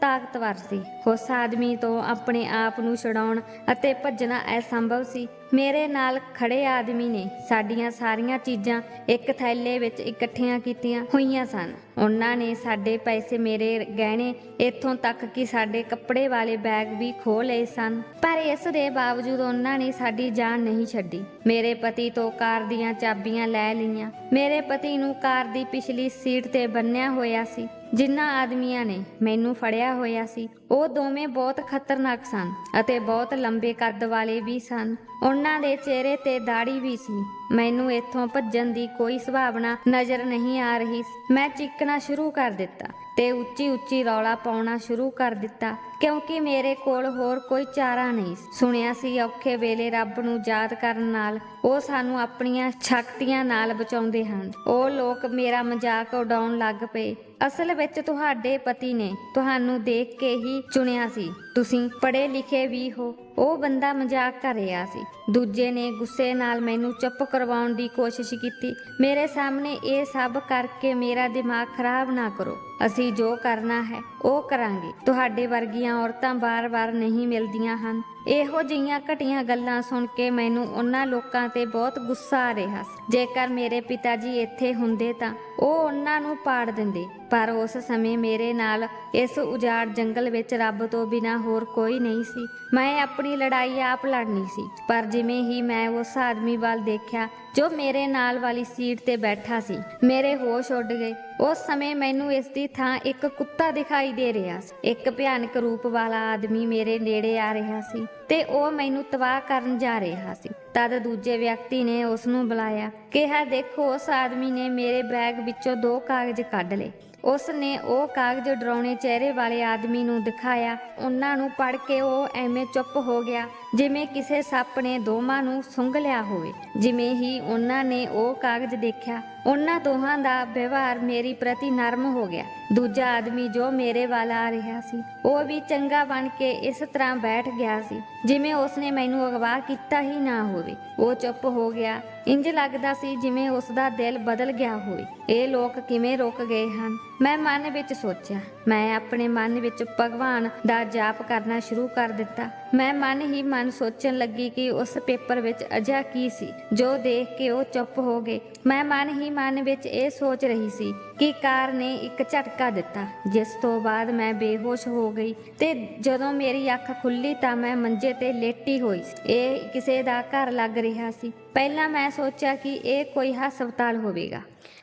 ਤਾਕਤਵਰ ਸੀ। ਉਸ ਆਦਮੀ ਤੋਂ ਆਪਣੇ ਆਪ ਨੂੰ ਛਡਾਉਣ ਅਤੇ ਭੱਜਣਾ ਅਸੰਭਵ ਸੀ। ਮੇਰੇ ਨਾਲ ਖੜੇ ਆਦਮੀ ਨੇ ਸਾਡੀਆਂ ਸਾਰੀਆਂ ਚੀਜ਼ਾਂ ਇੱਕ ਥੈਲੇ ਵਿੱਚ ਇਕੱਠੀਆਂ ਕੀਤੀਆਂ ਹੋਈਆਂ ਸਨ। ਉਹਨਾਂ ਨੇ ਸਾਡੇ ਪੈਸੇ ਮੇਰੇ ਗਹਿਣੇ ਇੱਥੋਂ ਤੱਕ ਕਿ ਸਾਡੇ ਕੱਪੜੇ ਵਾਲੇ ਬੈਗ ਵੀ ਖੋਹ ਲਏ ਸਨ। ਪਰ ਇਸ ਦੇ ਬਾਵਜੂਦ ਉਹਨਾਂ ਨੇ ਸਾਡੀ ਜਾਨ ਨਹੀਂ ਛੱਡੀ। ਮੇਰੇ ਪਤੀ ਤੋਂ ਕਾਰ ਦੀਆਂ ਚਾਬੀਆਂ ਲੈ ਲਈਆਂ। ਮੇਰੇ ਪਤੀ ਨੂੰ ਕਾਰ ਦੀ ਪਿਛਲੀ ਸੀਟ ਤੇ ਬੰਨਿਆ ਹੋਇਆ ਸੀ। ਜਿਨ੍ਹਾਂ ਆਦਮੀਆਂ ਨੇ ਮੈਨੂੰ ਫੜਿਆ ਹੋਇਆ ਸੀ, ਉਹ ਦੋਵੇਂ ਬਹੁਤ ਖਤਰਨਾਕ ਸਨ ਅਤੇ ਬਹੁਤ ਲੰਬੇ ਕੱਦ ਵਾਲੇ ਵੀ ਸਨ। ਉਹਨਾਂ ਦੇ ਚਿਹਰੇ ਤੇ ਦਾੜੀ ਵੀ ਸੀ। ਮੈਨੂੰ ਇੱਥੋਂ ਭੱਜਣ ਦੀ ਕੋਈ ਸੰਭਾਵਨਾ ਨਜ਼ਰ ਨਹੀਂ ਆ ਰਹੀ। ਮੈਂ ਚੀਕਣਾ ਸ਼ੁਰੂ ਕਰ ਦਿੱਤਾ। ਤੇ ਉੱਚੀ ਉੱਚੀ ਰੌਲਾ ਪਾਉਣਾ ਸ਼ੁਰੂ ਕਰ ਦਿੱਤਾ, ਕਿਉਂਕਿ ਮੇਰੇ ਕੋਲ ਹੋਰ ਕੋਈ ਚਾਰਾ ਨਹੀਂ। ਸੁਣਿਆ ਸੀ ਔਖੇ ਵੇਲੇ ਰੱਬ ਨੂੰ ਯਾਦ ਕਰਨ ਨਾਲ ਉਹ ਸਾਨੂੰ ਆਪਣੀਆਂ ਸ਼ਕਤੀਆਂ ਨਾਲ ਬਚਾਉਂਦੇ ਹਨ। ਉਹ ਲੋਕ ਮੇਰਾ ਮਜ਼ਾਕ ਉਡਾਉਣ ਲੱਗ ਪਏ। ਅਸਲ ਵਿੱਚ ਤੁਹਾਡੇ ਪਤੀ ਨੇ ਤੁਹਾਨੂੰ ਦੇਖ ਕੇ ਹੀ ਚੁਣਿਆ ਸੀ। ਤੁਸੀਂ ਪੜ੍ਹੇ ਲਿਖੇ ਵੀ ਹੋ। ਉਹ ਬੰਦਾ ਮਜ਼ਾਕ ਕਰ ਰਿਹਾ ਸੀ। ਦੂਜੇ ਨੇ ਗੁੱਸੇ ਨਾਲ ਮੈਨੂੰ ਚੁੱਪ ਕਰਵਾਉਣ ਦੀ ਕੋਸ਼ਿਸ਼ ਕੀਤੀ। ਮੇਰੇ ਸਾਹਮਣੇ ਇਹ ਸਭ ਕਰਕੇ ਮੇਰਾ ਦਿਮਾਗ ਖਰਾਬ ਨਾ ਕਰੋ। ਅਸੀਂ ਜੋ ਕਰਨਾ ਹੈ ਉਹ ਕਰਾਂਗੇ। ਤੁਹਾਡੇ ਵਰਗੀਆਂ ਔਰਤਾਂ ਬਾਰ-ਬਾਰ ਨਹੀਂ ਮਿਲਦੀਆਂ ਹਨ। ਇਹੋ ਜਿਹੀਆਂ ਘਟੀਆਂ ਗੱਲਾਂ ਸੁਣ ਕੇ ਮੈਨੂੰ ਉਹਨਾਂ ਲੋਕਾਂ ਤੇ ਬਹੁਤ ਗੁੱਸਾ ਆ ਰਿਹਾ ਸੀ। ਜੇਕਰ ਮੇਰੇ ਪਿਤਾ ਜੀ ਇੱਥੇ ਹੁੰਦੇ ਤਾਂ ਉਹ ਉਹਨਾਂ ਨੂੰ ਪਾੜ ਦਿੰਦੇ। ਪਰ ਉਸ ਸਮੇਂ ਮੇਰੇ ਨਾਲ ਇਸ ਉਜਾੜ ਜੰਗਲ ਵਿੱਚ ਰੱਬ ਤੋਂ ਬਿਨਾ ਹੋਰ ਕੋਈ ਨਹੀਂ ਸੀ। ਮੈਂ ਆਪਣੀ ਲੜਾਈ ਆਪ ਲੜਨੀ ਸੀ। ਪਰ ਜਿਵੇਂ ਹੀ ਮੈਂ ਉਸ ਆਦਮੀ ਵੱਲ ਦੇਖਿਆ ਜੋ ਮੇਰੇ ਨਾਲ ਵਾਲੀ ਸੀਟ ਤੇ ਬੈਠਾ ਸੀ, ਮੇਰੇ ਹੋਸ਼ ਉੱਡ ਗਏ। ਉਸ ਸਮੇਂ ਮੈਨੂੰ ਇਸ ਦੀ ਥਾਂ ਇੱਕ ਕੁੱਤਾ ਦਿਖਾਈ ਦੇ ਰਿਹਾ ਸੀ। ਇੱਕ ਭਿਆਨਕ ਰੂਪ ਵਾਲਾ ਆਦਮੀ ਮੇਰੇ ਨੇੜੇ ਆ ਰਿਹਾ ਸੀ ਤੇ ਉਹ ਮੈਨੂੰ ਤਬਾਹ ਕਰਨ ਜਾ ਰਿਹਾ ਸੀ। ਤਦ ਦੂਜੇ ਵਿਅਕਤੀ ਨੇ ਉਸ ਨੂੰ ਬੁਲਾਇਆ, ਕਿਹਾ, ਦੇਖੋ, ਉਸ ਆਦਮੀ ਨੇ ਮੇਰੇ ਬੈਗ ਵਿੱਚੋਂ ਦੋ ਕਾਗਜ਼ ਕੱਢ ਲਏ। ਉਸ ਨੇ ਉਹ ਕਾਗਜ਼ ਡਰਾਉਣੇ ਚਿਹਰੇ ਵਾਲੇ ਆਦਮੀ ਨੂੰ ਦਿਖਾਇਆ। ਉਹਨਾਂ ਨੂੰ ਪੜ੍ਹ ਕੇ ਉਹ ਐਵੇਂ ਚੁੱਪ ਹੋ ਗਿਆ, ਜਿਵੇਂ ਕਿਸੇ ਸੱਪ ਨੇ ਦੋਵਾਂ ਨੂੰ ਸੁੰਘ ਲਿਆ ਹੋਵੇ। ਜਿਵੇਂ ਹੀ ਉਹਨਾਂ ਨੇ ਉਹ ਕਾਗਜ਼ ਦੇਖਿਆ ਉਹਨਾਂ ਦੋਹਾਂ ਦਾ ਵਿਵਹਾਰ ਮੇਰੀ ਪ੍ਰਤੀ ਨਰਮ ਹੋ ਗਿਆ। ਦੂਜਾ ਆਦਮੀ ਜੋ ਮੇਰੇ ਵੱਲ ਆ ਰਿਹਾ ਸੀ, ਉਹ ਵੀ ਚੰਗਾ ਬਣ ਕੇ ਇਸ ਤਰ੍ਹਾਂ ਬੈਠ ਗਿਆ ਸੀ, ਜਿਵੇਂ ਉਸਨੇ ਮੈਨੂੰ ਅਗਵਾ ਕੀਤਾ ਹੀ ਨਾ ਹੋਵੇ। ਉਹ ਚੁੱਪ ਹੋ ਗਿਆ। ਇੰਜ ਲੱਗਦਾ ਸੀ ਜਿਵੇਂ ਉਸ ਦਾ ਦਿਲ ਬਦਲ ਗਿਆ ਹੋਵੇ। ਇਹ ਲੋਕ ਕਿਵੇਂ ਰੁਕ ਗਏ ਹਨ? ਮੈਂ ਮਨ ਵਿੱਚ ਸੋਚਿਆ। ਮੈਂ ਆਪਣੇ ਮਨ ਵਿੱਚ ਭਗਵਾਨ ਦਾ ਜਾਪ ਕਰਨਾ ਸ਼ੁਰੂ ਕਰ ਦਿੱਤਾ। ਮੈਂ ਮਨ ਹੀ ਮਨ ਸੋਚਣ ਲੱਗੀ ਕਿ ਉਸ ਪੇਪਰ ਵਿੱਚ ਅਜਿਹਾ ਕੀ ਸੀ, ਜੋ ਦੇਖ ਕੇ ਉਹ ਚੁੱਪ ਹੋ ਗਏ। ਮੈਂ ਮਨ ਹੀ ਮਨ ਵਿੱਚ ਇਹ ਸੋਚ ਰਹੀ ਸੀ ਕਿ ਕਾਰ ਨੇ ਇੱਕ ਝਟਕਾ ਦਿੱਤਾ, ਜਿਸ ਤੋਂ ਬਾਅਦ ਮੈਂ ਬੇਹੋਸ਼ ਹੋ ਗਈ ਤੇ ਜਦੋਂ ਮੇਰੀ ਅੱਖ ਖੁੱਲੀ ਤਾਂ ਮੈਂ ਮੰਜੇ ਤੇ ਲੇਟੀ ਹੋਈ। ਇਹ ਕਿਸੇ ਦਾ ਘਰ ਲੱਗ ਰਿਹਾ ਸੀ। ਪਹਿਲਾਂ ਮੈਂ ਸੋਚਿਆ ਕਿ ਇਹ ਕੋਈ ਹਸਪਤਾਲ ਹੋਵੇਗਾ,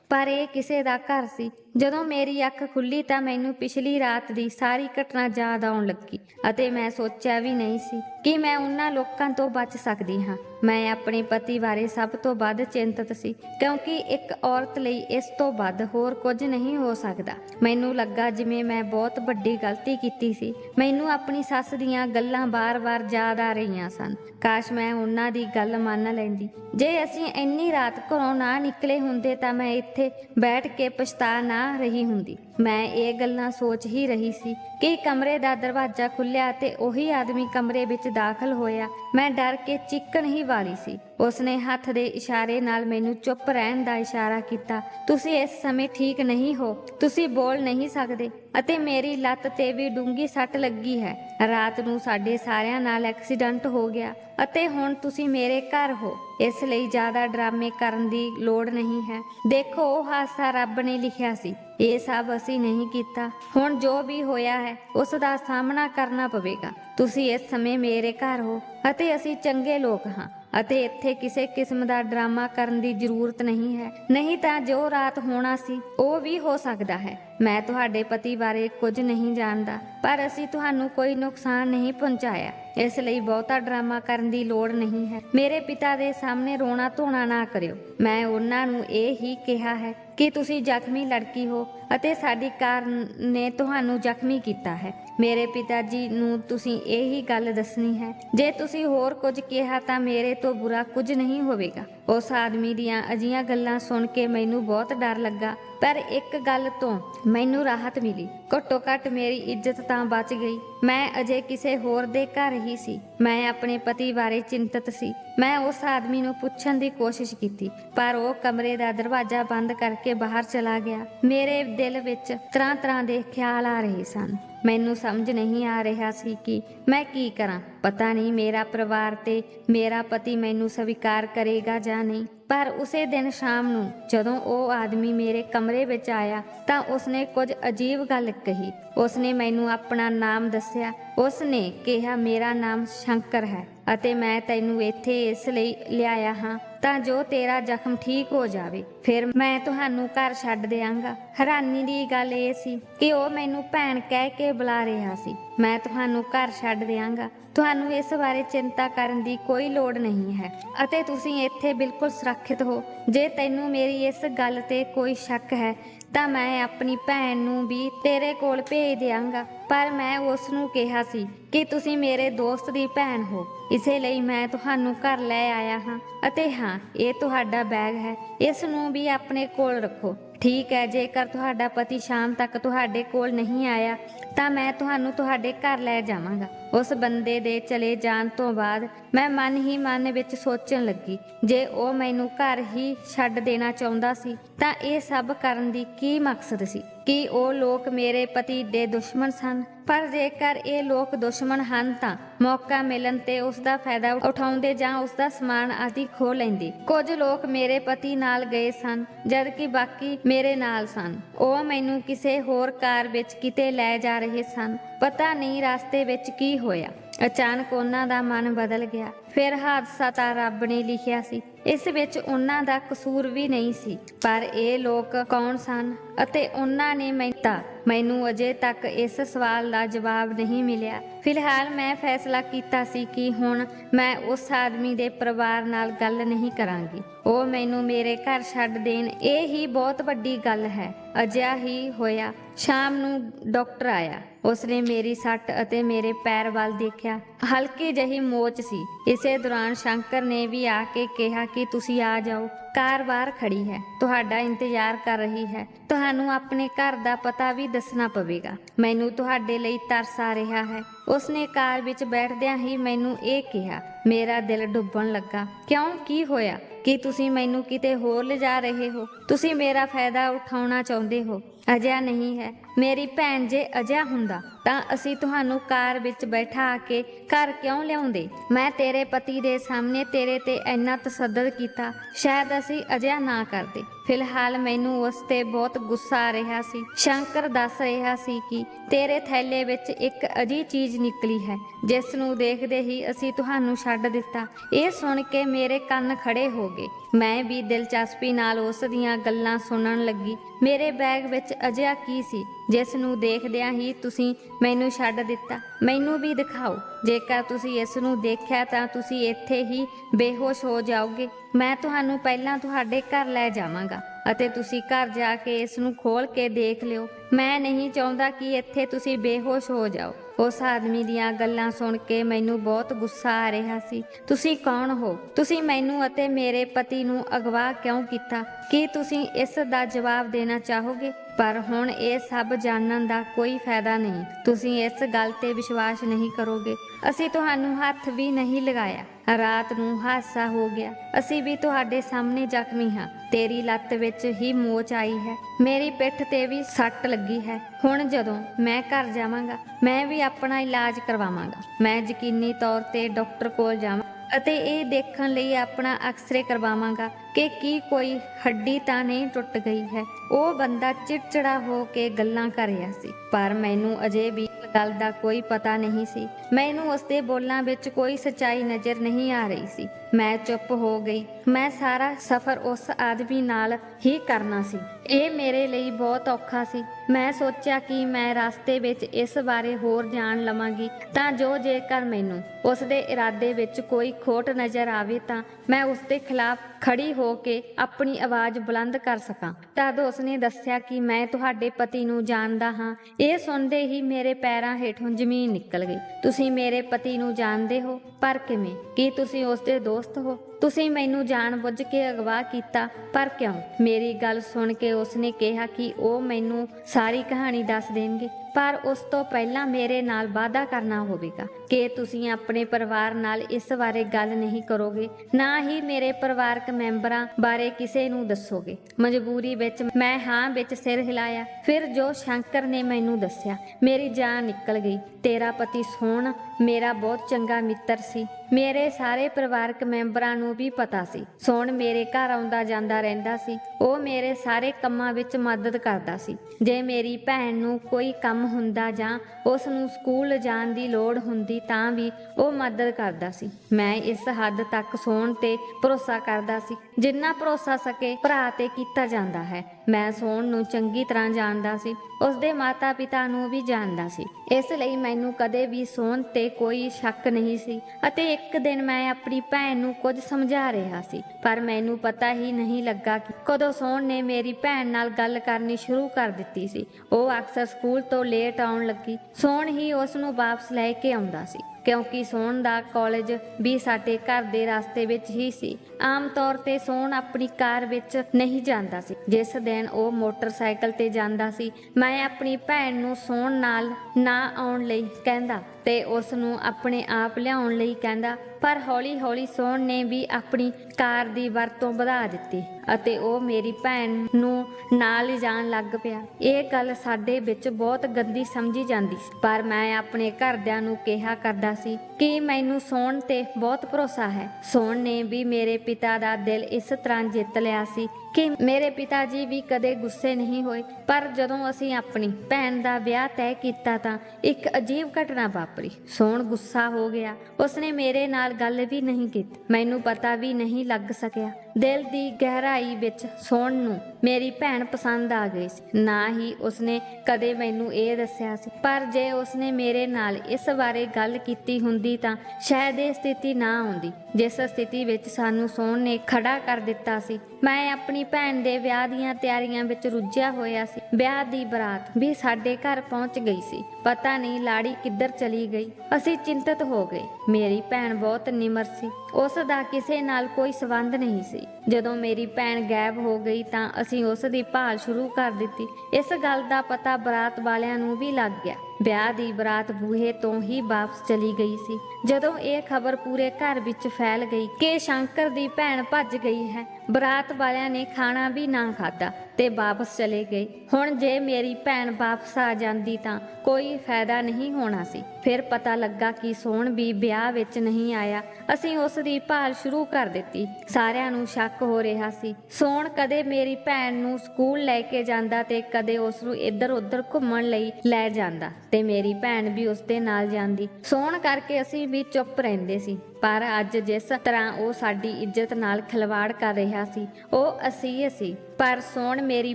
ਪਰ ਇਹ ਕਿਸੇ ਦਾ ਘਰ ਸੀ। ਜਦੋਂ ਮੇਰੀ ਅੱਖ ਖੁੱਲੀ ਤਾਂ ਮੈਨੂੰ ਪਿਛਲੀ ਰਾਤ ਦੀ ਸਾਰੀ ਘਟਨਾ ਯਾਦ ਆਉਣ ਲੱਗੀ ਅਤੇ ਮੈਂ ਸੋਚਿਆ ਵੀ ਨਹੀਂ ਸੀ ਕਿ ਮੈਂ ਉਹਨਾਂ ਲੋਕਾਂ ਤੋਂ ਬਚ ਸਕਦੀ ਹਾਂ। ਮੈਂ ਆਪਣੇ ਪਤੀ ਬਾਰੇ ਸਭ ਤੋਂ ਵੱਧ ਚਿੰਤਤ ਸੀ ਕਿਉਂਕਿ ਇੱਕ ਔਰਤ ਲਈ ਇਸ ਤੋਂ ਵੱਧ ਹੋਰ ਕੁਝ ਨਹੀਂ ਹੋ ਸਕਦਾ। ਮੈਨੂੰ ਲੱਗਾ ਜਿਵੇਂ ਮੈਂ ਬਹੁਤ ਵੱਡੀ ਗਲਤੀ ਕੀਤੀ ਸੀ। ਮੈਨੂੰ ਆਪਣੀ ਸੱਸ ਦੀਆਂ ਗੱਲਾਂ ਬਾਰ-ਬਾਰ ਯਾਦ ਆ ਰਹੀਆਂ ਸਨ। ਕਾਸ਼ ਮੈਂ ਉਹਨਾਂ ਦੀ ਗੱਲ ਮੰਨ ਲੈਂਦੀ। ਜੇ ਅਸੀਂ ਇੰਨੀ ਰਾਤ ਘਰੋਂ ਨਾ ਨਿਕਲੇ ਹੁੰਦੇ ਤਾਂ ਮੈਂ ਇੱਥੇ ਬੈਠ ਕੇ ਪਛਤਾ ਨਾ ਰਹੀ ਹੁੰਦੀ। ਮੈਂ ਇਹ ਗੱਲਾਂ ਸੋਚ ਹੀ ਰਹੀ ਸੀ ਕਿ ਕਮਰੇ ਦਾ ਦਰਵਾਜ਼ਾ ਖੁੱਲਿਆ ਤੇ ਉਹੀ ਆਦਮੀ ਕਮਰੇ ਵਿੱਚ ਦਾਖਲ ਹੋਇਆ। ਮੈਂ ਡਰ ਕੇ ਚਿੱਕਣ ਹੀ ਵਾਲੀ ਸੀ। ਉਸਨੇ ਹੱਥ ਦੇ ਇਸ਼ਾਰੇ ਨਾਲ ਮੈਨੂੰ ਚੁੱਪ ਰਹਿਣ ਦਾ ਇਸ਼ਾਰਾ ਕੀਤਾ। ਤੁਸੀਂ ਇਸ ਸਮੇਂ ਠੀਕ ਨਹੀਂ ਹੋ। ਤੁਸੀਂ ਬੋਲ ਨਹੀਂ ਸਕਦੇ ਅਤੇ ਮੇਰੀ ਲੱਤ ਤੇ ਵੀ ਡੂੰਗੀ ਸੱਟ ਲੱਗੀ ਹੈ। ਰਾਤ ਨੂੰ ਸਾਡੇ ਸਾਰਿਆਂ ਨਾਲ ਐਕਸੀਡੈਂਟ ਹੋ ਗਿਆ ਅਤੇ ਹੁਣ ਤੁਸੀਂ ਮੇਰੇ ਘਰ ਹੋ। ਇਸ ਲਈ ਜ਼ਿਆਦਾ ਡਰਾਮੇ ਕਰਨ ਦੀ ਲੋੜ ਨਹੀਂ ਹੈ। ਦੇਖੋ, ਉਹ ਹਾਸਾ ਰੱਬ ਨੇ ਲਿਖਿਆ ਸੀ। ਇਹ ਸਭ ਅਸੀਂ ਨਹੀਂ ਕੀਤਾ। ਹੁਣ ਜੋ ਵੀ ਹੋਇਆ ਹੈ, ਉਸ ਦਾ ਸਾਹਮਣਾ ਕਰਨਾ ਪਵੇਗਾ। ਤੁਸੀਂ ਇਸ ਸਮੇਂ ਮੇਰੇ ਘਰ ਹੋ ਅਤੇ ਅਸੀਂ ਚੰਗੇ ਲੋਕ ਹਾਂ ਅਤੇ ਇੱਥੇ ਕਿਸੇ ਕਿਸਮ ਦਾ ਡਰਾਮਾ ਕਰਨ ਦੀ ਜ਼ਰੂਰਤ ਨਹੀਂ ਹੈ। ਨਹੀਂ ਤਾਂ ਜੋ ਰਾਤ ਹੋਣਾ ਸੀ, ਉਹ ਵੀ ਹੋ ਸਕਦਾ ਹੈ। ਮੈਂ ਤੁਹਾਡੇ ਪਤੀ ਬਾਰੇ ਕੁਝ ਨਹੀਂ ਜਾਣਦਾ, ਪਰ ਅਸੀਂ ਤੁਹਾਨੂੰ ਕੋਈ ਨੁਕਸਾਨ ਨਹੀਂ ਪਹੁੰਚਾਇਆ। ਇਸ ਲਈ ਬਹੁਤਾ ਡਰਾਮਾ ਕਰਨ ਦੀ ਲੋੜ ਨਹੀਂ ਹੈ। ਮੇਰੇ ਪਿਤਾ ਦੇ ਸਾਹਮਣੇ ਰੋਣਾ ਧੋਣਾ ਨਾ ਕਰਿਓ। ਮੈਂ ਉਹਨਾਂ ਨੂੰ ਇਹ ਹੀ ਕਿਹਾ ਹੈ ਕਿ ਤੁਸੀਂ ਜ਼ਖਮੀ ਲੜਕੀ ਹੋ ਅਤੇ ਸਾਡੀ ਕਾਰ ਨੇ ਤੁਹਾਨੂੰ ਜ਼ਖਮੀ ਕੀਤਾ ਹੈ। ਮੇਰੇ ਪਿਤਾ ਜੀ ਨੂੰ ਤੁਸੀਂ ਇਹੀ ਗੱਲ ਦੱਸਣੀ ਹੈ। ਜੇ ਤੁਸੀਂ ਹੋਰ ਕੁਝ ਕਿਹਾ ਤਾਂ ਮੇਰੇ ਤੋਂ ਬੁਰਾ ਕੁਝ ਨਹੀਂ ਹੋਵੇਗਾ। ਉਸ ਆਦਮੀ ਦੀਆਂ ਅਜੀਆਂ ਗੱਲਾਂ ਸੁਣ ਕੇ ਮੈਨੂੰ ਬਹੁਤ ਡਰ ਲੱਗਾ। ਪਰ ਇੱਕ ਗੱਲ ਤੋਂ ਮੈਨੂੰ ਰਾਹਤ ਮਿਲੀ। ਘੱਟੋ ਘੱਟ ਮੇਰੀ ਇੱਜ਼ਤ ਤਾਂ ਬਚ ਗਈ। ਮੈਂ ਅਜੇ ਕਿਸੇ ਹੋਰ ਦੇ ਘਰ ਹੀ ਸੀ। ਮੈਂ ਆਪਣੇ ਪਤੀ ਬਾਰੇ ਚਿੰਤਤ ਸੀ। ਮੈਂ ਉਸ ਆਦਮੀ ਨੂੰ ਪੁੱਛਣ ਦੀ ਕੋਸ਼ਿਸ਼ ਕੀਤੀ, ਪਰ ਉਹ ਕਮਰੇ ਦਾ ਦਰਵਾਜ਼ਾ ਬੰਦ ਕਰਕੇ ਬਾਹਰ ਚਲਾ ਗਿਆ। ਮੇਰੇ ਦਿਲ ਵਿੱਚ ਤਰ੍ਹਾਂ ਤਰ੍ਹਾਂ ਦੇ ਖਿਆਲ ਆ ਰਹੇ ਸਨ। ਮੈਨੂੰ ਸਮਝ ਨਹੀਂ ਆ ਰਿਹਾ ਸੀ ਕਿ ਮੈਂ ਕੀ ਕਰਾਂ। ਪਤਾ ਨਹੀਂ ਮੇਰਾ ਪਰਿਵਾਰ ਤੇ ਮੇਰਾ ਪਤੀ ਮੈਨੂੰ ਸਵੀਕਾਰ ਕਰੇਗਾ ਜਾਂ ਨਹੀਂ। ਪਰ ਉਸੇ ਦਿਨ ਸ਼ਾਮ ਨੂੰ ਜਦੋਂ ਉਹ ਆਦਮੀ ਮੇਰੇ ਕਮਰੇ ਵਿੱਚ ਆਇਆ ਤਾਂ ਉਸਨੇ ਕੁਝ ਅਜੀਬ ਗੱਲ ਕਹੀ। ਉਸਨੇ ਮੈਨੂੰ ਆਪਣਾ ਨਾਮ ਦੱਸਿਆ। ਉਸਨੇ ਕਿਹਾ, ਮੇਰਾ ਨਾਮ ਸ਼ੰਕਰ ਹੈ ਅਤੇ ਮੈਂ ਤੈਨੂੰ ਇੱਥੇ ਇਸ ਲਈ ਲਿਆਇਆ ਹਾਂ। ਤਾਂ ਜੋ ਤੇਰਾ ਜ਼ਖਮ ਠੀਕ ਹੋ ਜਾਵੇ। ਫਿਰ ਮੈਂ ਤੁਹਾਨੂੰ ਘਰ ਛੱਡ ਦਿਆਂਗਾ। ਹੈਰਾਨੀ ਦੀ ਗੱਲ ਇਹ ਸੀ ਕਿ ਉਹ ਮੈਨੂੰ ਭੈਣ ਕਹਿ ਕੇ ਬੁਲਾ ਰਿਹਾ ਸੀ। ਮੈਂ ਤੁਹਾਨੂੰ ਘਰ ਛੱਡ ਦਿਆਂਗਾ। ਤੁਹਾਨੂੰ ਇਸ ਬਾਰੇ ਚਿੰਤਾ ਕਰਨ ਦੀ ਕੋਈ ਲੋੜ ਨਹੀਂ ਹੈ। ਅਤੇ ਤੁਸੀਂ ਇੱਥੇ ਬਿਲਕੁਲ ਸੁਰੱਖਿਅਤ ਹੋ। ਜੇ ਤੈਨੂੰ ਮੇਰੀ ਇਸ ਗੱਲ ਤੇ ਕੋਈ ਸ਼ੱਕ ਹੈ, ਤਾਂ ਮੈਂ ਆਪਣੀ ਭੈਣ ਨੂੰ ਵੀ ਤੇਰੇ ਕੋਲ ਭੇਜ ਦਿਆਂਗਾ। ਪਰ ਮੈਂ ਉਸ ਨੂੰ ਕਿਹਾ ਸੀ ਕਿ ਤੁਸੀਂ ਮੇਰੇ ਦੋਸਤ ਦੀ ਭੈਣ ਹੋ। ਇਸੇ ਲਈ ਮੈਂ ਤੁਹਾਨੂੰ ਘਰ ਲੈ ਆਇਆ ਹਾਂ। ਅਤੇ ਹਾਂ, ਇਹ ਤੁਹਾਡਾ ਬੈਗ ਹੈ। ਇਸ ਨੂੰ ਵੀ ਆਪਣੇ ਕੋਲ ਰੱਖੋ। ਠੀਕ ਹੈ, ਜੇਕਰ ਤੁਹਾਡਾ ਪਤੀ ਸ਼ਾਮ ਤੱਕ ਤੁਹਾਡੇ ਕੋਲ ਨਹੀਂ ਆਇਆ, ਤਾਂ ਮੈਂ ਤੁਹਾਨੂੰ ਤੁਹਾਡੇ ਘਰ ਲੈ ਜਾਵਾਂਗਾ। ਉਸ ਬੰਦੇ ਦੇ ਚਲੇ ਜਾਣ ਤੋਂ ਬਾਅਦ ਮੈਂ ਮਨ ਹੀ ਮਨ ਵਿੱਚ ਸੋਚਣ ਲੱਗੀ, ਜੇ ਉਹ ਮੈਨੂੰ ਘਰ ਹੀ ਛੱਡ ਦੇਣਾ ਚਾਹੁੰਦਾ ਸੀ, ਤਾਂ ਇਹ ਸਭ ਕਰਨ ਦੀ ਕੀ ਮਕਸਦ ਸੀ? ਕਿ ਉਹ ਲੋਕ ਮੇਰੇ ਪਤੀ ਦੇ ਦੁਸ਼ਮਣ ਸਨ। ਪਰ ਜੇਕਰ ਇਹ ਲੋਕ ਦੁਸ਼ਮਣ ਹਨ ਤਾਂ ਮੌਕਾ ਮਿਲਣ ਤੇ ਉਸ ਦਾ ਫਾਇਦਾ ਉਠਾਉਂਦੇ ਜਾਂ ਉਸ ਦਾ ਸਮਾਨ ਆਦਿ ਖੋ ਲੈਂਦੇ। ਕੁਝ ਲੋਕ ਮੇਰੇ ਪਤੀ ਨਾਲ ਗਏ ਸਨ ਜਦ ਕਿ ਬਾਕੀ ਮੇਰੇ ਨਾਲ ਸਨ। ਉਹ ਮੈਨੂੰ ਕਿਸੇ ਹੋਰ ਕਾਰ ਵਿੱਚ ਕਿਤੇ ਲੈ ਜਾ ਰਹੇ ਸਨ। ਪਤਾ ਨਹੀਂ ਰਸਤੇ ਵਿੱਚ ਕੀ ਹੋਇਆ। ਅਚਾਨਕ ਉਹਨਾਂ ਦਾ ਮਨ ਬਦਲ ਗਿਆ। ਫਿਰ ਹਾਦਸਾ ਤਾਂ ਰੱਬ ਨੇ ਲਿਖਿਆ ਸੀ। ਇਸ ਵਿੱਚ ਉਹਨਾਂ ਦਾ ਕਸੂਰ ਵੀ ਨਹੀਂ ਸੀ, ਪਰ ਇਹ ਲੋਕ ਕੌਣ ਸਨ ਅਤੇ ਉਹਨਾਂ ਨੇ ਮੈਂਤਾ ਮੈਨੂੰ ਅਜੇ ਤੱਕ ਇਸ ਸਵਾਲ ਦਾ ਜਵਾਬ ਨਹੀਂ ਮਿਲਿਆ। ਫਿਲਹਾਲ ਮੈਂ ਫੈਸਲਾ ਕੀਤਾ ਸੀ ਕਿ ਹੁਣ ਮੈਂ ਉਸ ਆਦਮੀ ਦੇ ਪਰਿਵਾਰ ਨਾਲ ਗੱਲ ਨਹੀਂ ਕਰਾਂਗੀ। ਉਹ ਮੈਨੂੰ ਮੇਰੇ ਘਰ ਛੱਡ ਦੇਣ, ਇਹ ਹੀ ਬਹੁਤ ਵੱਡੀ ਗੱਲ ਹੈ। ਅਜਿਹਾ ਹੀ ਹੋਇਆ। ਸ਼ਾਮ ਨੂੰ ਡਾਕਟਰ ਆਇਆ। ਉਸਨੇ ਮੇਰੀ ਸੱਟ ਅਤੇ ਮੇਰੇ ਪੈਰ ਵੱਲ ਦੇਖਿਆ। ਹਲਕੀ ਜਹੀ ਮੋਚ ਸੀ। ਇਸੇ ਦੌਰਾਨ ਸ਼ੰਕਰ ਨੇ ਵੀ ਆ ਕੇ ਕਿਹਾ ਕਿ ਤੁਸੀਂ ਆ ਜਾਓ। ਕਾਰ ਬਾਹਰ ਖੜੀ ਹੈ। ਤੁਹਾਡਾ ਇੰਤਜ਼ਾਰ ਕਰ ਰਹੀ ਹੈ। ਤੁਹਾਨੂੰ ਆਪਣੇ ਘਰ ਦਾ ਪਤਾ ਵੀ ਦੱਸਣਾ ਪਵੇਗਾ। ਮੈਨੂੰ ਤੁਹਾਡੇ ਲਈ ਤਰਸ ਆ ਰਿਹਾ ਹੈ। ਉਸਨੇ ਕਾਰ ਵਿੱਚ ਬੈਠਦਿਆਂ ਹੀ ਮੈਨੂੰ ਇਹ ਕਿਹਾ। ਮੇਰਾ ਦਿਲ ਡੁੱਬਣ ਲੱਗਾ। ਕਿਉਂ? ਕੀ ਹੋਇਆ? ਕੀ ਤੁਸੀਂ ਮੈਨੂੰ ਕਿਤੇ ਹੋਰ ਲਿਜਾ ਰਹੇ ਹੋ? ਤੁਸੀਂ ਮੇਰਾ ਫਾਇਦਾ ਉਠਾਉਣਾ ਚਾਹੁੰਦੇ ਹੋ? ਅਜਿਹਾ ਨਹੀਂ ਹੈ। ਮੇਰੀ ਭੈਣ ਜੇ ਅਜਿਹਾ ਹੁੰਦਾ, ਤਾਂ ਅਸੀਂ ਤੁਹਾਨੂੰ ਕਾਰ ਵਿੱਚ ਬੈਠਾ ਕੇ ਘਰ ਕਿਉਂ ਲਿਆਉਂਦੇ? ਮੈਂ ਤੇਰੇ ਪਤੀ ਦੇ ਸਾਹਮਣੇ ਤੇਰੇ ਤੇ ਇੰਨਾ ਤਸੱਦਦ ਕੀਤਾ, ਸ਼ਾਇਦ ਅਸੀਂ ਅਜਿਹਾ ਨਾ ਕਰਦੇ। ਫਿਲਹਾਲ ਮੈਨੂੰ ਉਸ ਤੇ ਬਹੁਤ ਗੁੱਸਾ ਆ ਰਿਹਾ ਸੀ, ਸ਼ੰਕਰ ਦੱਸ ਰਿਹਾ ਸੀ ਕਿ ਤੇਰੇ ਥੈਲੇ ਵਿੱਚ ਇੱਕ ਅਜੀ ਚੀਜ਼ ਨਿਕਲੀ ਹੈ, ਜਿਸ ਨੂੰ ਦੇਖਦੇ ਹੀ ਅਸੀਂ ਤੁਹਾਨੂੰ ਛੱਡ ਦਿੱਤਾ। ਇਹ ਸੁਣ ਕੇ ਮੇਰੇ ਕੰਨ ਖੜੇ ਹੋ ਗਏ। ਮੈਂ ਵੀ ਦਿਲਚਸਪੀ ਨਾਲ ਉਸ ਦੀਆਂ ਗੱਲਾਂ ਸੁਣਨ ਲੱਗੀ। ਮੇਰੇ ਬੈਗ ਵਿੱਚ ਅਜਿਹਾ ਕੀ ਸੀ? ਜਿਸ ਨੂੰ ਦੇਖਦਿਆਂ ਹੀ ਤੁਸੀਂ ਮੈਨੂੰ ਛੱਡ ਦਿੱਤਾ। ਮੈਨੂੰ ਵੀ ਦਿਖਾਓ। ਜੇਕਰ ਤੁਸੀਂ ਇਸ ਨੂੰ ਦੇਖਿਆ ਤਾਂ ਤੁਸੀਂ ਇੱਥੇ ਹੀ ਬੇਹੋਸ਼ ਹੋ ਜਾਓਗੇ। ਮੈਂ ਤੁਹਾਨੂੰ ਪਹਿਲਾਂ ਤੁਹਾਡੇ ਘਰ ਲੈ ਜਾਵਾਂਗਾ ਅਤੇ ਤੁਸੀਂ ਘਰ ਜਾ ਕੇ ਇਸ ਨੂੰ ਖੋਲ ਕੇ ਦੇਖ ਲਿਓ। ਮੈਂ ਨਹੀਂ ਚਾਹੁੰਦਾ ਕਿ ਇੱਥੇ ਤੁਸੀਂ ਬੇਹੋਸ਼ ਹੋ ਜਾਓ। ਉਸ ਆਦਮੀ ਦੀਆਂ ਗੱਲਾਂ ਸੁਣ ਕੇ ਮੈਨੂੰ ਬਹੁਤ ਗੁੱਸਾ ਆ ਰਿਹਾ ਸੀ। ਤੁਸੀਂ ਕੌਣ ਹੋ? ਤੁਸੀਂ ਮੈਨੂੰ ਅਤੇ ਮੇਰੇ ਪਤੀ ਨੂੰ ਅਗਵਾ ਕਿਉਂ ਕੀਤਾ? ਕੀ ਤੁਸੀਂ ਇਸ ਦਾ ਜਵਾਬ ਦੇਣਾ ਚਾਹੋਗੇ? ਪਰ ਹੁਣ ਇਹ ਸਭ ਜਾਣਨ ਦਾ ਕੋਈ ਫਾਇਦਾ ਨਹੀਂ। ਤੁਸੀਂ ਇਸ ਗੱਲ ਤੇ ਵਿਸ਼ਵਾਸ ਨਹੀਂ ਕਰੋਗੇ। ਅਸੀਂ ਤੁਹਾਨੂੰ ਹੱਥ ਵੀ ਨਹੀਂ ਲਗਾਇਆ। ਰਾਤ ਨੂੰ ਹਾਦਸਾ ਹੋ ਗਿਆ। ਅਸੀਂ ਵੀ ਤੁਹਾਡੇ ਸਾਹਮਣੇ ਜ਼ਖਮੀ ਹਾਂ। ਤੇਰੀ ਲੱਤ ਵਿੱਚ ਹੀ ਮੋਚ ਆਈ ਹੈ। ਮੇਰੀ ਪਿੱਠ ਤੇ ਵੀ ਸੱਟ ਲੱਗੀ ਹੈ। ਹੁਣ ਜਦੋਂ ਮੈਂ ਘਰ ਜਾਵਾਂਗਾ, ਮੈਂ ਵੀ ਆਪਣਾ ਇਲਾਜ ਕਰਵਾਵਾਂਗਾ। ਮੈਂ ਯਕੀਨੀ ਤੌਰ ਤੇ ਡਾਕਟਰ ਕੋਲ ਜਾਵਾਂ। ਅਤੇ ਇਹ ਦੇਖਣ ਲਈ ਆਪਣਾ ਐਕਸ-ਰੇ ਕਰਵਾਵਾਂਗਾ ਕਿ ਕੀ ਕੋਈ ਹੱਡੀ ਤਾਂ ਨਹੀਂ ਟੁੱਟ ਗਈ ਹੈ। ਉਹ ਬੰਦਾ ਚਿੜਚਿੜਾ ਹੋ ਕੇ ਗੱਲਾਂ ਕਰ ਰਿਹਾ ਸੀ, ਪਰ ਮੈਨੂੰ ਅਜੇ ਵੀ ਗੱਲ ਦਾ ਕੋਈ ਪਤਾ ਨਹੀਂ ਸੀ। ਮੈਨੂੰ ਉਸਦੇ ਬੋਲਾਂ ਵਿੱਚ ਕੋਈ ਸਚਾਈ ਨਜ਼ਰ ਨਹੀਂ ਆ ਰਹੀ ਸੀ। ਮੈਂ ਚੁੱਪ ਹੋ ਗਈ। ਮੈਂ ਸਾਰਾ ਸਫ਼ਰ ਉਸ ਆਦਮੀ ਨਾਲ ਹੀ ਕਰਨਾ ਸੀ। ਇਹ ਮੇਰੇ ਲਈ ਬਹੁਤ ਔਖਾ ਸੀ। ਮੈਂ ਸੋਚਿਆ ਕਿ ਮੈਂ ਰਸਤੇ ਵਿੱਚ ਇਸ ਬਾਰੇ ਹੋਰ ਜਾਣ ਲਵਾਂਗੀ ਤਾਂ ਜੋ ਜੇਕਰ ਮੈਨੂੰ ਉਸ ਦੇ ਇਰਾਦੇ ਵਿੱਚ ਕੋਈ ਖੋਟ ਨਜ਼ਰ ਆਵੇ ਤਾਂ ਮੈਂ ਉਸ ਦੇ ਖਿਲਾਫ ਖੜੀ ਹੋ ਕੇ ਆਪਣੀ ਆਵਾਜ਼ ਬੁਲੰਦ ਕਰ ਸਕਾਂ। ਤਦ ਉਸਨੇ ਦੱਸਿਆ ਕਿ ਮੈਂ ਤੁਹਾਡੇ ਪਤੀ ਨੂੰ ਜਾਣਦਾ ਹਾਂ। ਇਹ ਸੁਣਦੇ ਹੀ ਮੇਰੇ ਪੈਰਾਂ ਹੇਠੋਂ ਜ਼ਮੀਨ ਨਿਕਲ ਗਈ। ਤੁਸੀਂ ਮੇਰੇ ਪਤੀ ਨੂੰ ਜਾਣਦੇ ਹੋ, ਪਰ ਕਿਵੇਂ? ਕੀ ਤੁਸੀਂ ਉਸ ਦੇ ਦੋਸਤ ਹੋ ਤੁਸੀਂ ਮੈਨੂੰ ਜਾਣਬੁੱਝ ਕੇ ਅਗਵਾ ਕੀਤਾ, ਪਰ ਕਿਉਂ? ਮੇਰੀ ਗੱਲ ਸੁਣ ਕੇ ਉਸਨੇ ਕਿਹਾ ਕਿ ਉਹ ਮੈਨੂੰ ਸਾਰੀ ਕਹਾਣੀ ਦੱਸ ਦੇਣਗੇ, ਪਰ ਉਸ ਤੋਂ ਪਹਿਲਾਂ ਮੇਰੇ ਨਾਲ ਵਾਅਦਾ ਕਰਨਾ ਹੋਵੇਗਾ ਕਿ ਤੁਸੀਂ ਆਪਣੇ ਪਰਿਵਾਰ ਨਾਲ ਇਸ ਬਾਰੇ ਗੱਲ ਨਹੀਂ ਕਰੋਗੇ, ਨਾ ਹੀ ਮੇਰੇ ਪਰਿਵਾਰਕ ਮੈਂਬਰਾਂ ਬਾਰੇ ਕਿਸੇ ਨੂੰ ਦੱਸੋਗੇ। ਮਜਬੂਰੀ ਵਿੱਚ ਮੈਂ ਹਾਂ ਵਿੱਚ ਸਿਰ ਹਿਲਾਇਆ, ਫਿਰ ਜੋ ਸ਼ੰਕਰ ਨੇ ਮੈਨੂੰ ਦੱਸਿਆ, ਮੇਰੀ ਜਾਨ ਨਿਕਲ ਗਈ। ਤੇਰਾ ਪਤੀ ਸੋਹਣ, ਮੇਰਾ ਬਹੁਤ ਚੰਗਾ ਮਿੱਤਰ ਸੀ। ਮੇਰੇ ਸਾਰੇ ਪਰਿਵਾਰਕ ਮੈਂਬਰਾਂ ਨੂੰ ਵੀ ਪਤਾ ਸੀ। ਸੋਹਣ ਮੇਰੇ ਘਰ ਆਉਂਦਾ ਜਾਂਦਾ ਰਹਿੰਦਾ ਸੀ। ਉਹ ਮੇਰੇ ਸਾਰੇ ਕੰਮਾਂ ਵਿੱਚ ਮਦਦ ਕਰਦਾ ਸੀ। ਜੇ ਮੇਰੀ ਭੈਣ ਨੂੰ ਕੋਈ ਕੰਮ ਹੁੰਦਾ ਜਾਂ ਉਸ ਨੂੰ ਸਕੂਲ ਜਾਣ ਦੀ ਲੋੜ ਹੁੰਦੀ ਤਾਂ ਵੀ ਉਹ ਮਦਦ ਕਰਦਾ ਸੀ। ਮੈਂ ਇਸ ਹੱਦ ਤੱਕ ਸੋਹਣ ਤੇ ਭਰੋਸਾ ਕਰਦਾ ਸੀ। ਜਿੰਨਾ ਭਰੋਸਾ ਸਕੇ ਭਰਾ ਤੇ ਕੀਤਾ ਜਾਂਦਾ ਹੈ। ਮੈਂ ਸੋਹਣ ਨੂੰ ਚੰਗੀ ਤਰ੍ਹਾਂ ਜਾਣਦਾ ਸੀ ਉਸ ਦੇ ਮਾਤਾ-ਪਿਤਾ ਨੂੰ ਵੀ ਜਾਣਦਾ ਸੀ। ਇਸ ਲਈ ਮੈਨੂੰ ਕਦੇ ਵੀ ਸੋਹਣ ਤੇ ਕੋਈ ਸ਼ੱਕ ਨਹੀਂ ਸੀ ਅਤੇ ਇੱਕ ਦਿਨ ਮੈਂ ਆਪਣੀ ਭੈਣ ਨੂੰ ਕੁਝ ਸਮਝਾ ਰਿਹਾ ਸੀ। ਪਰ ਮੈਨੂੰ ਪਤਾ ਹੀ ਨਹੀਂ ਲੱਗਾ ਕਿ ਕਦੋਂ ਸੋਹਣ ਨੇ ਮੇਰੀ ਭੈਣ ਨਾਲ ਗੱਲ ਕਰਨੀ ਸ਼ੁਰੂ ਕਰ ਦਿੱਤੀ ਸੀ। ਉਹ ਅਕਸਰ ਸਕੂਲ ਤੋਂ ਲੇਟ ਆਉਣ ਲੱਗੀ ਸੋਹਣ ਹੀ ਉਸ ਨੂੰ ਵਾਪਸ ਲੈ ਕੇ ਆਉਂਦਾ ਸੀ। ਕਿਉਂਕਿ ਸੋਹਣ ਦਾ ਕਾਲਜ ਵੀ ਸਾਡੇ ਘਰ ਦੇ ਰਸਤੇ ਵਿੱਚ ਹੀ ਸੀ। ਆਮ ਤੌਰ ਤੇ ਸੋਹਣ ਆਪਣੀ ਕਾਰ ਵਿੱਚ ਨਹੀਂ ਜਾਂਦਾ ਸੀ। ਜਿਸ ਦਿਨ ਉਹ ਮੋਟਰਸਾਈਕਲ ਤੇ ਜਾਂਦਾ ਸੀ, ਮੈਂ ਆਪਣੀ ਭੈਣ ਨੂੰ ਸੋਹਣ ਨਾਲ ਨਾ ਆਉਣ ਲਈ ਕਹਿੰਦਾ। ਤੇ ਉਸ ਨੂੰ ਆਪਣੇ ਆਪ ਲਿਆਉਣ ਲਈ ਕਹਿੰਦਾ, ਪਰ ਹੌਲੀ-ਹੌਲੀ ਸੋਹਣ ਨੇ ਵੀ ਆਪਣੀ ਕਾਰ ਦੀ ਵਰਤੋਂ ਵਧਾ ਦਿੱਤੀ ਅਤੇ ਉਹ ਮੇਰੀ ਭੈਣ ਨੂੰ ਨਾਲ ਲਿਜਾਣ ਲੱਗ ਪਿਆ। ਇਹ ਗੱਲ ਸਾਡੇ ਵਿੱਚ ਬਹੁਤ ਗੰਦੀ ਸਮਝੀ ਜਾਂਦੀ ਸੀ, ਪਰ ਮੈਂ ਆਪਣੇ ਘਰਦਿਆਂ ਨੂੰ ਕਿਹਾ ਕਰਦਾ ਸੀ ਕਿ ਮੈਨੂੰ ਸੋਹਣ ਤੇ ਬਹੁਤ ਭਰੋਸਾ ਹੈ। ਸੋਹਣ ਨੇ ਵੀ ਮੇਰੇ ਪਿਤਾ ਦਾ ਦਿਲ ਇਸ ਤਰ੍ਹਾਂ ਜਿੱਤ ਲਿਆ ਸੀ ਕਿ ਮੇਰੇ ਪਿਤਾ ਜੀ ਵੀ ਕਦੇ ਗੁੱਸੇ ਨਹੀਂ ਹੋਏ, ਪਰ ਜਦੋਂ ਅਸੀਂ ਆਪਣੀ ਭੈਣ ਦਾ ਵਿਆਹ ਤੈਅ ਕੀਤਾ ਤਾਂ ਇੱਕ ਅਜੀਬ ਘਟਨਾ ਵਾਪਰੀ। ਸੋਹਣ ਗੁੱਸਾ ਹੋ ਗਿਆ। ਉਸਨੇ ਮੇਰੇ ਨਾਲ ਗੱਲ ਵੀ ਨਹੀਂ ਕੀਤੀ। ਮੈਨੂੰ ਪਤਾ ਵੀ ਨਹੀਂ ਲੱਗ ਸਕਿਆ। ਦਿਲ ਦੀ ਗਹਿਰਾਈ ਵਿੱਚ ਸੌਣ ਨੂੰ ਮੇਰੀ ਭੈਣ ਪਸੰਦ ਆ ਗਈ ਸੀ। ਨਾ ਹੀ ਉਸਨੇ ਕਦੇ ਮੈਨੂੰ ਇਹ ਦੱਸਿਆ ਸੀ। ਪਰ ਜੇ ਉਸਨੇ ਮੇਰੇ ਨਾਲ ਇਸ ਬਾਰੇ ਗੱਲ ਕੀਤੀ ਹੁੰਦੀ ਤਾਂ ਸ਼ਾਇਦ ਇਹ ਸਥਿਤੀ ਨਾ ਆਉਂਦੀ। ਜਿਸ ਸਥਿਤੀ ਵਿੱਚ ਸਾਨੂੰ ਸੌਣ ਨੇ ਖੜਾ ਕਰ ਦਿੱਤਾ ਸੀ। ਮੈਂ ਆਪਣੀ ਭੈਣ ਦੇ ਵਿਆਹ ਦੀਆਂ ਤਿਆਰੀਆਂ ਵਿੱਚ ਰੁੱਝਿਆ ਹੋਇਆ ਸੀ। ਵਿਆਹ ਦੀ ਬਰਾਤ ਵੀ ਸਾਡੇ ਘਰ ਪਹੁੰਚ ਗਈ ਸੀ। ਪਤਾ ਨਹੀਂ ਲਾੜੀ ਕਿੱਧਰ ਚਲੀ ਗਈ। ਅਸੀਂ ਚਿੰਤਤ ਹੋ ਗਏ। ਮੇਰੀ ਭੈਣ ਬਹੁਤ ਨਿਮਰ ਸੀ। ਉਸ ਦਾ ਕਿਸੇ ਨਾਲ ਕੋਈ ਸਬੰਧ ਨਹੀਂ ਸੀ। ਜਦੋਂ ਮੇਰੀ ਭੈਣ ਗਾਇਬ ਹੋ ਗਈ ਤਾਂ ਅਸੀਂ ਉਸ ਦੀ ਭਾਲ ਸ਼ੁਰੂ ਕਰ ਦਿੱਤੀ। ਇਸ ਗੱਲ ਦਾ ਪਤਾ ਬਰਾਤ ਵਾਲਿਆਂ ਨੂੰ ਵੀ ਲੱਗ ਗਿਆ। ਵਿਆਹ ਦੀ ਬਰਾਤ ਬੂਹੇ ਤੋਂ ਹੀ ਵਾਪਸ ਚਲੀ ਗਈ ਸੀ। ਜਦੋਂ ਇਹ ਖਬਰ ਪੂਰੇ ਘਰ ਵਿੱਚ ਫੈਲ ਗਈ ਕਿ ਸ਼ੰਕਰ ਦੀ ਭੈਣ ਭੱਜ ਗਈ ਹੈ, ਬਰਾਤ ਵਾਲਿਆਂ ਨੇ ਖਾਣਾ ਵੀ ਨਾ ਖਾਧਾ ਤੇ ਵਾਪਸ ਚਲੇ ਗਏ। ਹੁਣ ਜੇ ਮੇਰੀ ਭੈਣ ਵਾਪਸ ਆ ਜਾਂਦੀ ਤਾਂ ਕੋਈ ਫਾਇਦਾ ਨਹੀਂ ਹੋਣਾ ਸੀ। ਫਿਰ ਪਤਾ ਲੱਗਾ ਕਿ ਸੋਹਣ ਵੀ ਵਿਆਹ ਵਿੱਚ ਨਹੀਂ ਆਇਆ। ਅਸੀਂ ਉਸ ਦੀ ਭਾਲ ਸ਼ੁਰੂ ਕਰ ਦਿੱਤੀ। ਸਾਰਿਆਂ ਨੂੰ ਸ਼ੱਕ ਹੋ ਰਿਹਾ ਸੀ। ਸੋਹਣ ਕਦੇ ਮੇਰੀ ਭੈਣ ਨੂੰ ਸਕੂਲ ਲੈ ਕੇ ਜਾਂਦਾ ਤੇ ਕਦੇ ਉਸ ਨੂੰ ਇੱਧਰ ਉੱਧਰ ਘੁੰਮਣ ਲਈ ਲੈ ਜਾਂਦਾ। ਤੇ ਮੇਰੀ ਭੈਣ ਵੀ ਉਸਦੇ ਨਾਲ ਜਾਂਦੀ। ਸੌਣ ਕਰਕੇ ਅਸੀਂ ਵੀ ਚੁੱਪ ਰਹਿੰਦੇ ਸੀ, ਪਰ ਅੱਜ ਜਿਸ ਤਰ੍ਹਾਂ ਉਹ ਸਾਡੀ ਇੱਜ਼ਤ ਨਾਲ ਖਿਲਵਾੜ ਕਰ ਰਿਹਾ ਸੀ, ਉਹ ਅਸੀਂ ਸੀ। ਪਰ ਸੋਹਣ ਮੇਰੀ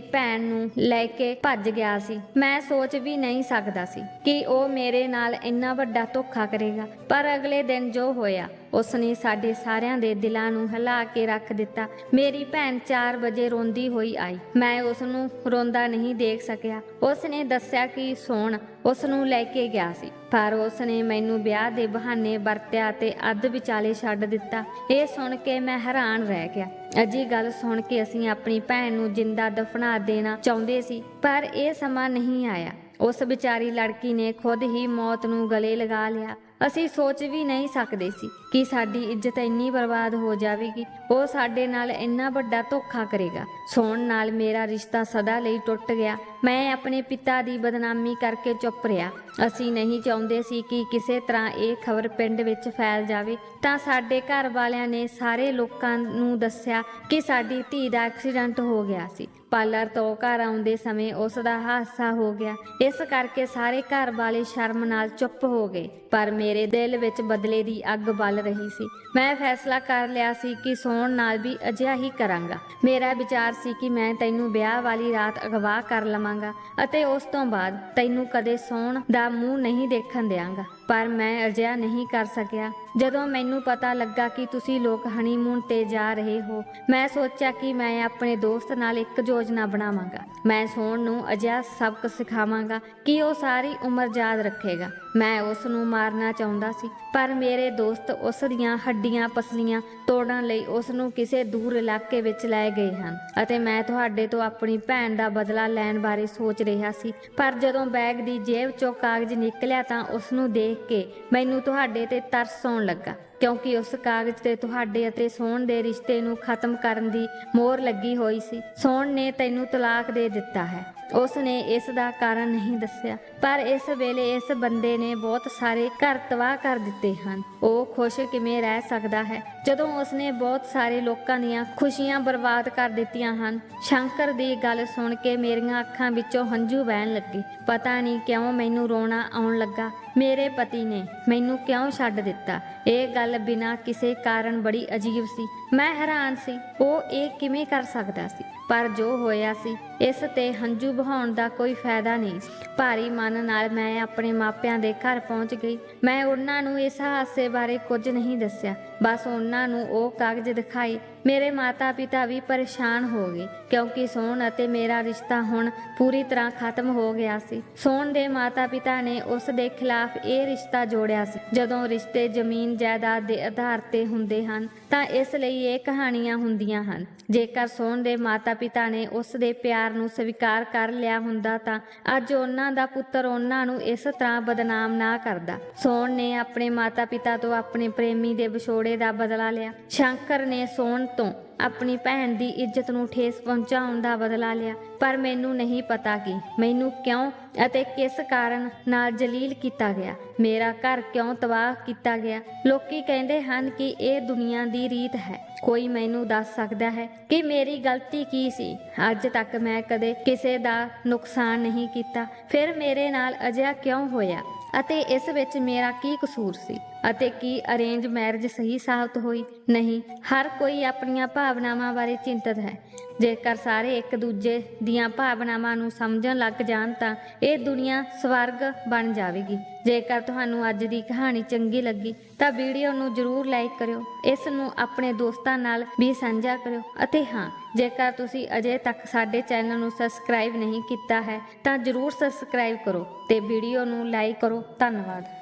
ਭੈਣ ਨੂੰ ਲੈ ਕੇ ਭੱਜ ਗਿਆ ਸੀ। ਮੈਂ ਸੋਚ ਵੀ ਨਹੀਂ ਸਕਦਾ ਸੀ ਕਿ ਉਹ ਮੇਰੇ ਨਾਲ ਇੰਨਾ ਵੱਡਾ ਧੋਖਾ ਕਰੇਗਾ, ਪਰ ਅਗਲੇ ਦਿਨ ਜੋ ਹੋਇਆ ਉਸ ਨੇ ਸਾਡੇ ਸਾਰਿਆਂ ਦੇ ਦਿਲਾਂ ਨੂੰ ਹਿਲਾ ਕੇ ਰੱਖ ਦਿੱਤਾ। ਮੇਰੀ ਭੈਣ 4 ਵਜੇ ਰੋਂਦੀ ਹੋਈ ਆਈ। ਮੈਂ ਉਸ ਨੂੰ ਰੋਂਦਾ ਨਹੀਂ ਦੇਖ ਸਕਿਆ। ਉਸ ਨੇ ਦੱਸਿਆ ਕਿ ਸੋਹਣ ਉਸ ਨੂੰ ਲੈ ਕੇ ਗਿਆ ਸੀ। ਪਰ ਉਸ ਨੇ ਮੈਨੂੰ ਵਿਆਹ ਦੇ ਬਹਾਨੇ ਵਰਤਿਆ ਤੇ ਅੱਧ ਵਿਚਾਲੇ ਛੱਡ ਦਿੱਤਾ। ਇਹ ਸੁਣ ਕੇ ਮੈਂ ਹੈਰਾਨ ਰਹਿ ਗਿਆ। ਅਜੀ ਗੱਲ ਸੁਣ ਕੇ ਅਸੀਂ ਆਪਣੀ ਭੈਣ ਨੂੰ ਜਿੰਦਾ ਦਫਨਾ ਦੇਣਾ ਚਾਹੁੰਦੇ ਸੀ, ਪਰ ਇਹ ਸਮਾਂ ਨਹੀਂ ਆਇਆ। ਉਸ ਵਿਚਾਰੀ ਲੜਕੀ ਨੇ ਖੁਦ ਹੀ ਮੌਤ ਨੂੰ ਗਲੇ ਲਗਾ ਲਿਆ। ਅਸੀਂ ਸੋਚ ਵੀ ਨਹੀਂ ਸਕਦੇ ਸੀ ਕਿ ਸਾਡੀ ਇੱਜ਼ਤ ਇੰਨੀ ਬਰਬਾਦ ਹੋ ਜਾਵੇਗੀ, ਉਹ ਸਾਡੇ ਨਾਲ ਇੰਨਾ ਵੱਡਾ ਧੋਖਾ ਕਰੇਗਾ। ਸੌਣ ਨਾਲ ਮੇਰਾ ਰਿਸ਼ਤਾ ਸਦਾ ਲਈ ਟੁੱਟ ਗਿਆ। ਮੈਂ ਆਪਣੇ ਪਿਤਾ ਦੀ ਬਦਨਾਮੀ ਕਰਕੇ ਚੁੱਪ ਰਿਹਾ। ਅਸੀਂ ਨਹੀਂ ਚਾਹੁੰਦੇ ਸੀ ਕਿ ਕਿਸੇ ਤਰ੍ਹਾਂ ਇਹ ਖਬਰ ਪਿੰਡ ਵਿੱਚ ਫੈਲ ਜਾਵੇ। ਤਾਂ ਸਾਡੇ ਘਰ ਵਾਲਿਆਂ ਨੇ ਸਾਰੇ ਲੋਕਾਂ ਨੂੰ ਦੱਸਿਆ ਕਿ ਸਾਡੀ ਧੀ ਦਾ ਐਕਸੀਡੈਂਟ ਹੋ ਗਿਆ ਸੀ। ਪਾਰਲਰ ਤੋਂ ਘਰ ਆਉਂਦੇ ਸਮੇਂ ਉਸ ਦਾ ਹਾਦਸਾ ਹੋ ਗਿਆ। ਇਸ ਕਰਕੇ ਸਾਰੇ ਘਰ ਵਾਲੇ ਸ਼ਰਮ ਨਾਲ ਚੁੱਪ ਹੋ ਗਏ। ਪਰ ਮੇਰੇ ਮੇਰੇ ਦਿਲ ਵਿੱਚ ਬਦਲੇ ਦੀ ਅੱਗ ਬਲ ਰਹੀ ਸੀ। ਮੈਂ ਫੈਸਲਾ ਕਰ ਲਿਆ ਸੀ ਕਿ ਸੌਣ ਨਾਲ ਵੀ ਅਜਿਹਾ ਹੀ ਕਰਾਂਗਾ। ਮੇਰਾ ਵਿਚਾਰ ਸੀ ਕਿ ਮੈਂ ਤੈਨੂੰ ਵਿਆਹ ਵਾਲੀ ਰਾਤ ਅਗਵਾ ਕਰ ਲਵਾਂਗਾ ਅਤੇ ਉਸ ਤੋਂ ਬਾਅਦ ਤੈਨੂੰ ਕਦੇ ਸੌਣ ਦਾ ਮੂੰਹ ਨਹੀਂ ਦੇਖਣ ਦਿਆਂਗਾ। ਪਰ ਮੈਂ ਅਜਿਹਾ ਨਹੀਂ ਕਰ ਸਕਿਆ। ਜਦੋਂ ਮੈਨੂੰ ਪਤਾ ਲੱਗਾ ਕਿ ਤੁਸੀਂ ਲੋਕ ਹਨੀਮੂਨ ਤੇ ਜਾ ਰਹੇ ਹੋ, ਮੈਂ ਸੋਚਿਆ ਕਿ ਮੈਂ ਆਪਣੇ ਦੋਸਤ ਨਾਲ ਇੱਕ ਯੋਜਨਾ ਬਣਾਵਾਂਗਾ। ਮੈਂ ਸੋਹਣ ਨੂੰ ਅਜਿਹਾ ਸਬਕ ਸਿਖਾਵਾਂਗਾ ਕਿ ਉਹ ਸਾਰੀ ਉਮਰ ਯਾਦ ਰੱਖੇਗਾ। ਮੈਂ ਉਸ ਨੂੰ ਮਾਰਨਾ ਚਾਹੁੰਦਾ ਸੀ, ਪਰ ਮੇਰੇ ਦੋਸਤ ਉਸ ਦੀਆਂ ਹੱਡੀਆਂ ਪਸਲੀਆਂ ਤੋੜਨ ਲਈ ਉਸ ਨੂੰ ਕਿਸੇ ਦੂਰ ਇਲਾਕੇ ਵਿੱਚ ਲੈ ਗਏ ਹਨ ਅਤੇ ਮੈਂ ਤੁਹਾਡੇ ਤੋਂ ਆਪਣੀ ਭੈਣ ਦਾ ਬਦਲਾ ਲੈਣ ਬਾਰੇ ਸੋਚ ਰਿਹਾ ਸੀ। ਪਰ ਜਦੋਂ ਬੈਗ ਦੀ ਜੇਬ ਚੋਂ ਕਾਗਜ਼ ਨਿਕਲਿਆ ਤਾਂ ਉਸ ਨੂੰ ਦੇਖ ਦੇਖ ਕੇ ਮੈਨੂੰ ਤੁਹਾਡੇ ਤੇ ਤਰਸ ਆਉਣ ਲੱਗਾ। ਕਿਉਂਕਿ ਉਸ ਕਾਗਜ਼ ਤੇ ਤੁਹਾਡੇ ਅਤੇ ਸੋਹਣ ਦੇ ਰਿਸ਼ਤੇ ਨੂੰ ਖਤਮ ਕਰਨ ਦੀ ਮੋਹਰ ਲੱਗੀ ਹੋਈ ਸੀ। ਸੋਹਣ ਨੇ ਤੈਨੂੰ ਤਲਾਕ ਦੇ ਦਿੱਤਾ ਹੈ। ਉਸ ਨੇ ਇਸ ਦਾ ਕਾਰਨ ਨਹੀਂ ਦੱਸਿਆ, ਪਰ ਇਸ ਵੇਲੇ ਇਸ ਬੰਦੇ ਨੇ ਬਹੁਤ ਸਾਰੇ ਘਰ ਤਬਾਹ ਕਰ ਦਿੱਤੇ ਹਨ। ਉਹ ਖੁਸ਼ ਕਿਵੇਂ ਰਹਿ ਸਕਦਾ ਹੈ? ਜਦੋਂ ਉਸ ਨੇ ਬਹੁਤ ਸਾਰੇ ਲੋਕਾਂ ਦੀਆਂ ਖੁਸ਼ੀਆਂ ਬਰਬਾਦ ਕਰ ਦਿੱਤੀਆਂ ਹਨ, ਸ਼ੰਕਰ ਦੀ ਗੱਲ ਸੁਣ ਕੇ ਮੇਰੀਆਂ ਅੱਖਾਂ ਵਿੱਚੋਂ ਹੰਝੂ ਵਹਿਣ ਲੱਗੇ। ਪਤਾ ਨਹੀਂ ਕਿਉਂ ਮੈਨੂੰ ਰੋਣਾ ਆਉਣ ਲੱਗਾ। ਮੇਰੇ ਪਤੀ ਨੇ ਮੈਨੂੰ ਕਿਉਂ ਛੱਡ ਦਿੱਤਾ? ਇਹ ਗੱਲ ਬਿਨਾਂ ਕਿਸੇ ਕਾਰਨ ਬੜੀ ਅਜੀਬ ਸੀ। ਮੈਂ ਹੈਰਾਨ ਸੀ, ਉਹ ਇਹ ਕਿਵੇਂ ਕਰ ਸਕਦਾ ਸੀ? ਪਰ ਜੋ ਹੋਇਆ ਸੀ, ਇਸ ਤੇ ਹੰਝੂ ਬਹਾਉਣ ਦਾ ਕੋਈ ਫਾਇਦਾ ਨਹੀਂ ਭਾਰੀ ਮਨ ਨਾਲ ਮੈਂ ਆਪਣੇ ਮਾਪਿਆਂ ਦੇ ਘਰ ਪਹੁੰਚ ਗਈ। ਮੈਂ ਉਹਨਾਂ ਨੂੰ ਇਸ ਹਾਦਸੇ ਬਾਰੇ ਕੁਝ ਨਹੀਂ ਦੱਸਿਆ। ਬਸ ਉਹਨਾਂ ਨੂੰ ਉਹ ਕਾਗਜ਼ ਦਿਖਾਈ ਮੇਰੇ ਮਾਤਾ-ਪਿਤਾ ਵੀ ਪਰੇਸ਼ਾਨ ਹੋ ਗਏ ਕਿਉਂਕਿ ਸੋਹਣ ਅਤੇ ਮੇਰਾ ਰਿਸ਼ਤਾ ਹੁਣ ਪੂਰੀ ਤਰ੍ਹਾਂ ਖਤਮ ਹੋ ਗਿਆ ਸੀ। ਸੋਹਣ ਦੇ ਮਾਤਾ-ਪਿਤਾ ਨੇ ਉਸ ਦੇ ਖਿਲਾਫ ਇਹ ਰਿਸ਼ਤਾ ਜੋੜਿਆ ਸੀ। ਜਦੋਂ ਰਿਸ਼ਤੇ ਜ਼ਮੀਨ ਜਾਇਦਾਦ ਦੇ ਆਧਾਰ ਤੇ ਹੁੰਦੇ ਹਨ, ਤਾਂ ਇਸ ਲਈ ਇਹ ਕਹਾਣੀਆਂ ਹੁੰਦੀਆਂ ਹਨ। ਜੇਕਰ ਸੋਹਣ ਦੇ ਮਾਤਾ-ਪਿਤਾ ਨੇ ਉਸ ਦੇ ਪਿਆਰ ਨੂੰ ਸਵੀਕਾਰ ਕਰ ਲਿਆ ਹੁੰਦਾ ਤਾਂ ਅੱਜ ਉਹਨਾਂ ਦਾ ਪੁੱਤਰ ਉਹਨਾਂ ਨੂੰ ਇਸ ਤਰ੍ਹਾਂ ਬਦਨਾਮ ਨਾ ਕਰਦਾ। ਸੋਹਣ ਨੇ ਆਪਣੇ ਮਾਤਾ-ਪਿਤਾ ਤੋਂ ਆਪਣੇ ਪ੍ਰੇਮੀ ਦੇ ਵਿਛੋੜੇ ਦਾ ਬਦਲਾ ਲਿਆ। ਸ਼ੰਕਰ ਨੇ ਸੋਹਣ ਤੋਂ ਆਪਣੀ ਭੈਣ ਦੀ ਇੱਜ਼ਤ ਨੂੰ ਠੇਸ ਪਹੁੰਚਾਉਣ ਦਾ ਬਦਲਾ ਲਿਆ। ਪਰ ਮੈਨੂੰ ਨਹੀਂ ਪਤਾ ਕਿ ਮੈਨੂੰ ਕਿਉਂ ਅਤੇ ਕਿਸ ਕਾਰਨ ਨਾਲ ਜਲੀਲ ਕੀਤਾ ਗਿਆ। ਮੇਰਾ ਘਰ ਕਿਉਂ ਤਬਾਹ ਕੀਤਾ ਗਿਆ? ਲੋਕੀ ਕਹਿੰਦੇ ਹਨ ਕਿ ਇਹ ਦੁਨੀਆ ਦੀ ਰੀਤ ਹੈ। ਕੋਈ ਮੈਨੂੰ ਦੱਸ ਸਕਦਾ ਹੈ ਕਿ ਮੇਰੀ ਗਲਤੀ ਕੀ ਸੀ? ਅੱਜ ਤੱਕ ਮੈਂ ਕਦੇ ਕਿਸੇ ਦਾ ਨੁਕਸਾਨ ਨਹੀਂ ਕੀਤਾ। ਫਿਰ ਮੇਰੇ ਨਾਲ ਅਜਿਹਾ ਕਿਉਂ ਹੋਇਆ? ਅਤੇ ਇਸ ਵਿੱਚ ਮੇਰਾ ਕੀ ਕਸੂਰ ਸੀ ਅਤੇ ਕੀ ਅਰੇਂਜ ਮੈਰਿਜ ਸਹੀ ਸਾਬਤ ਹੋਈ? ਨਹੀਂ, ਹਰ ਕੋਈ ਆਪਣੀਆਂ ਭਾਵਨਾਵਾਂ ਬਾਰੇ ਚਿੰਤਤ ਹੈ। ਜੇਕਰ ਸਾਰੇ ਇੱਕ ਦੂਜੇ ਦੀਆਂ ਭਾਵਨਾਵਾਂ ਨੂੰ ਸਮਝਣ ਲੱਗ ਜਾਣ ਤਾਂ ਇਹ ਦੁਨੀਆ ਸਵਰਗ ਬਣ ਜਾਵੇਗੀ। ਜੇਕਰ ਤੁਹਾਨੂੰ ਅੱਜ ਦੀ ਕਹਾਣੀ ਚੰਗੀ ਲੱਗੀ ਤਾਂ ਵੀਡੀਓ ਨੂੰ ਜਰੂਰ ਲਾਈਕ ਕਰਿਓ, ਇਸ ਨੂੰ ਆਪਣੇ ਦੋਸਤਾਂ ਨਾਲ ਵੀ ਸਾਂਝਾ ਕਰਿਓ ਅਤੇ ਹਾਂ, ਜੇਕਰ ਤੁਸੀਂ ਅਜੇ ਤੱਕ ਸਾਡੇ ਚੈਨਲ ਨੂੰ ਸਬਸਕ੍ਰਾਈਬ ਨਹੀਂ ਕੀਤਾ ਹੈ ਤਾਂ ਜਰੂਰ ਸਬਸਕ੍ਰਾਈਬ ਕਰੋ ਤੇ ਵੀਡੀਓ ਨੂੰ ਲਾਈਕ ਕਰੋ। ਧੰਨਵਾਦ।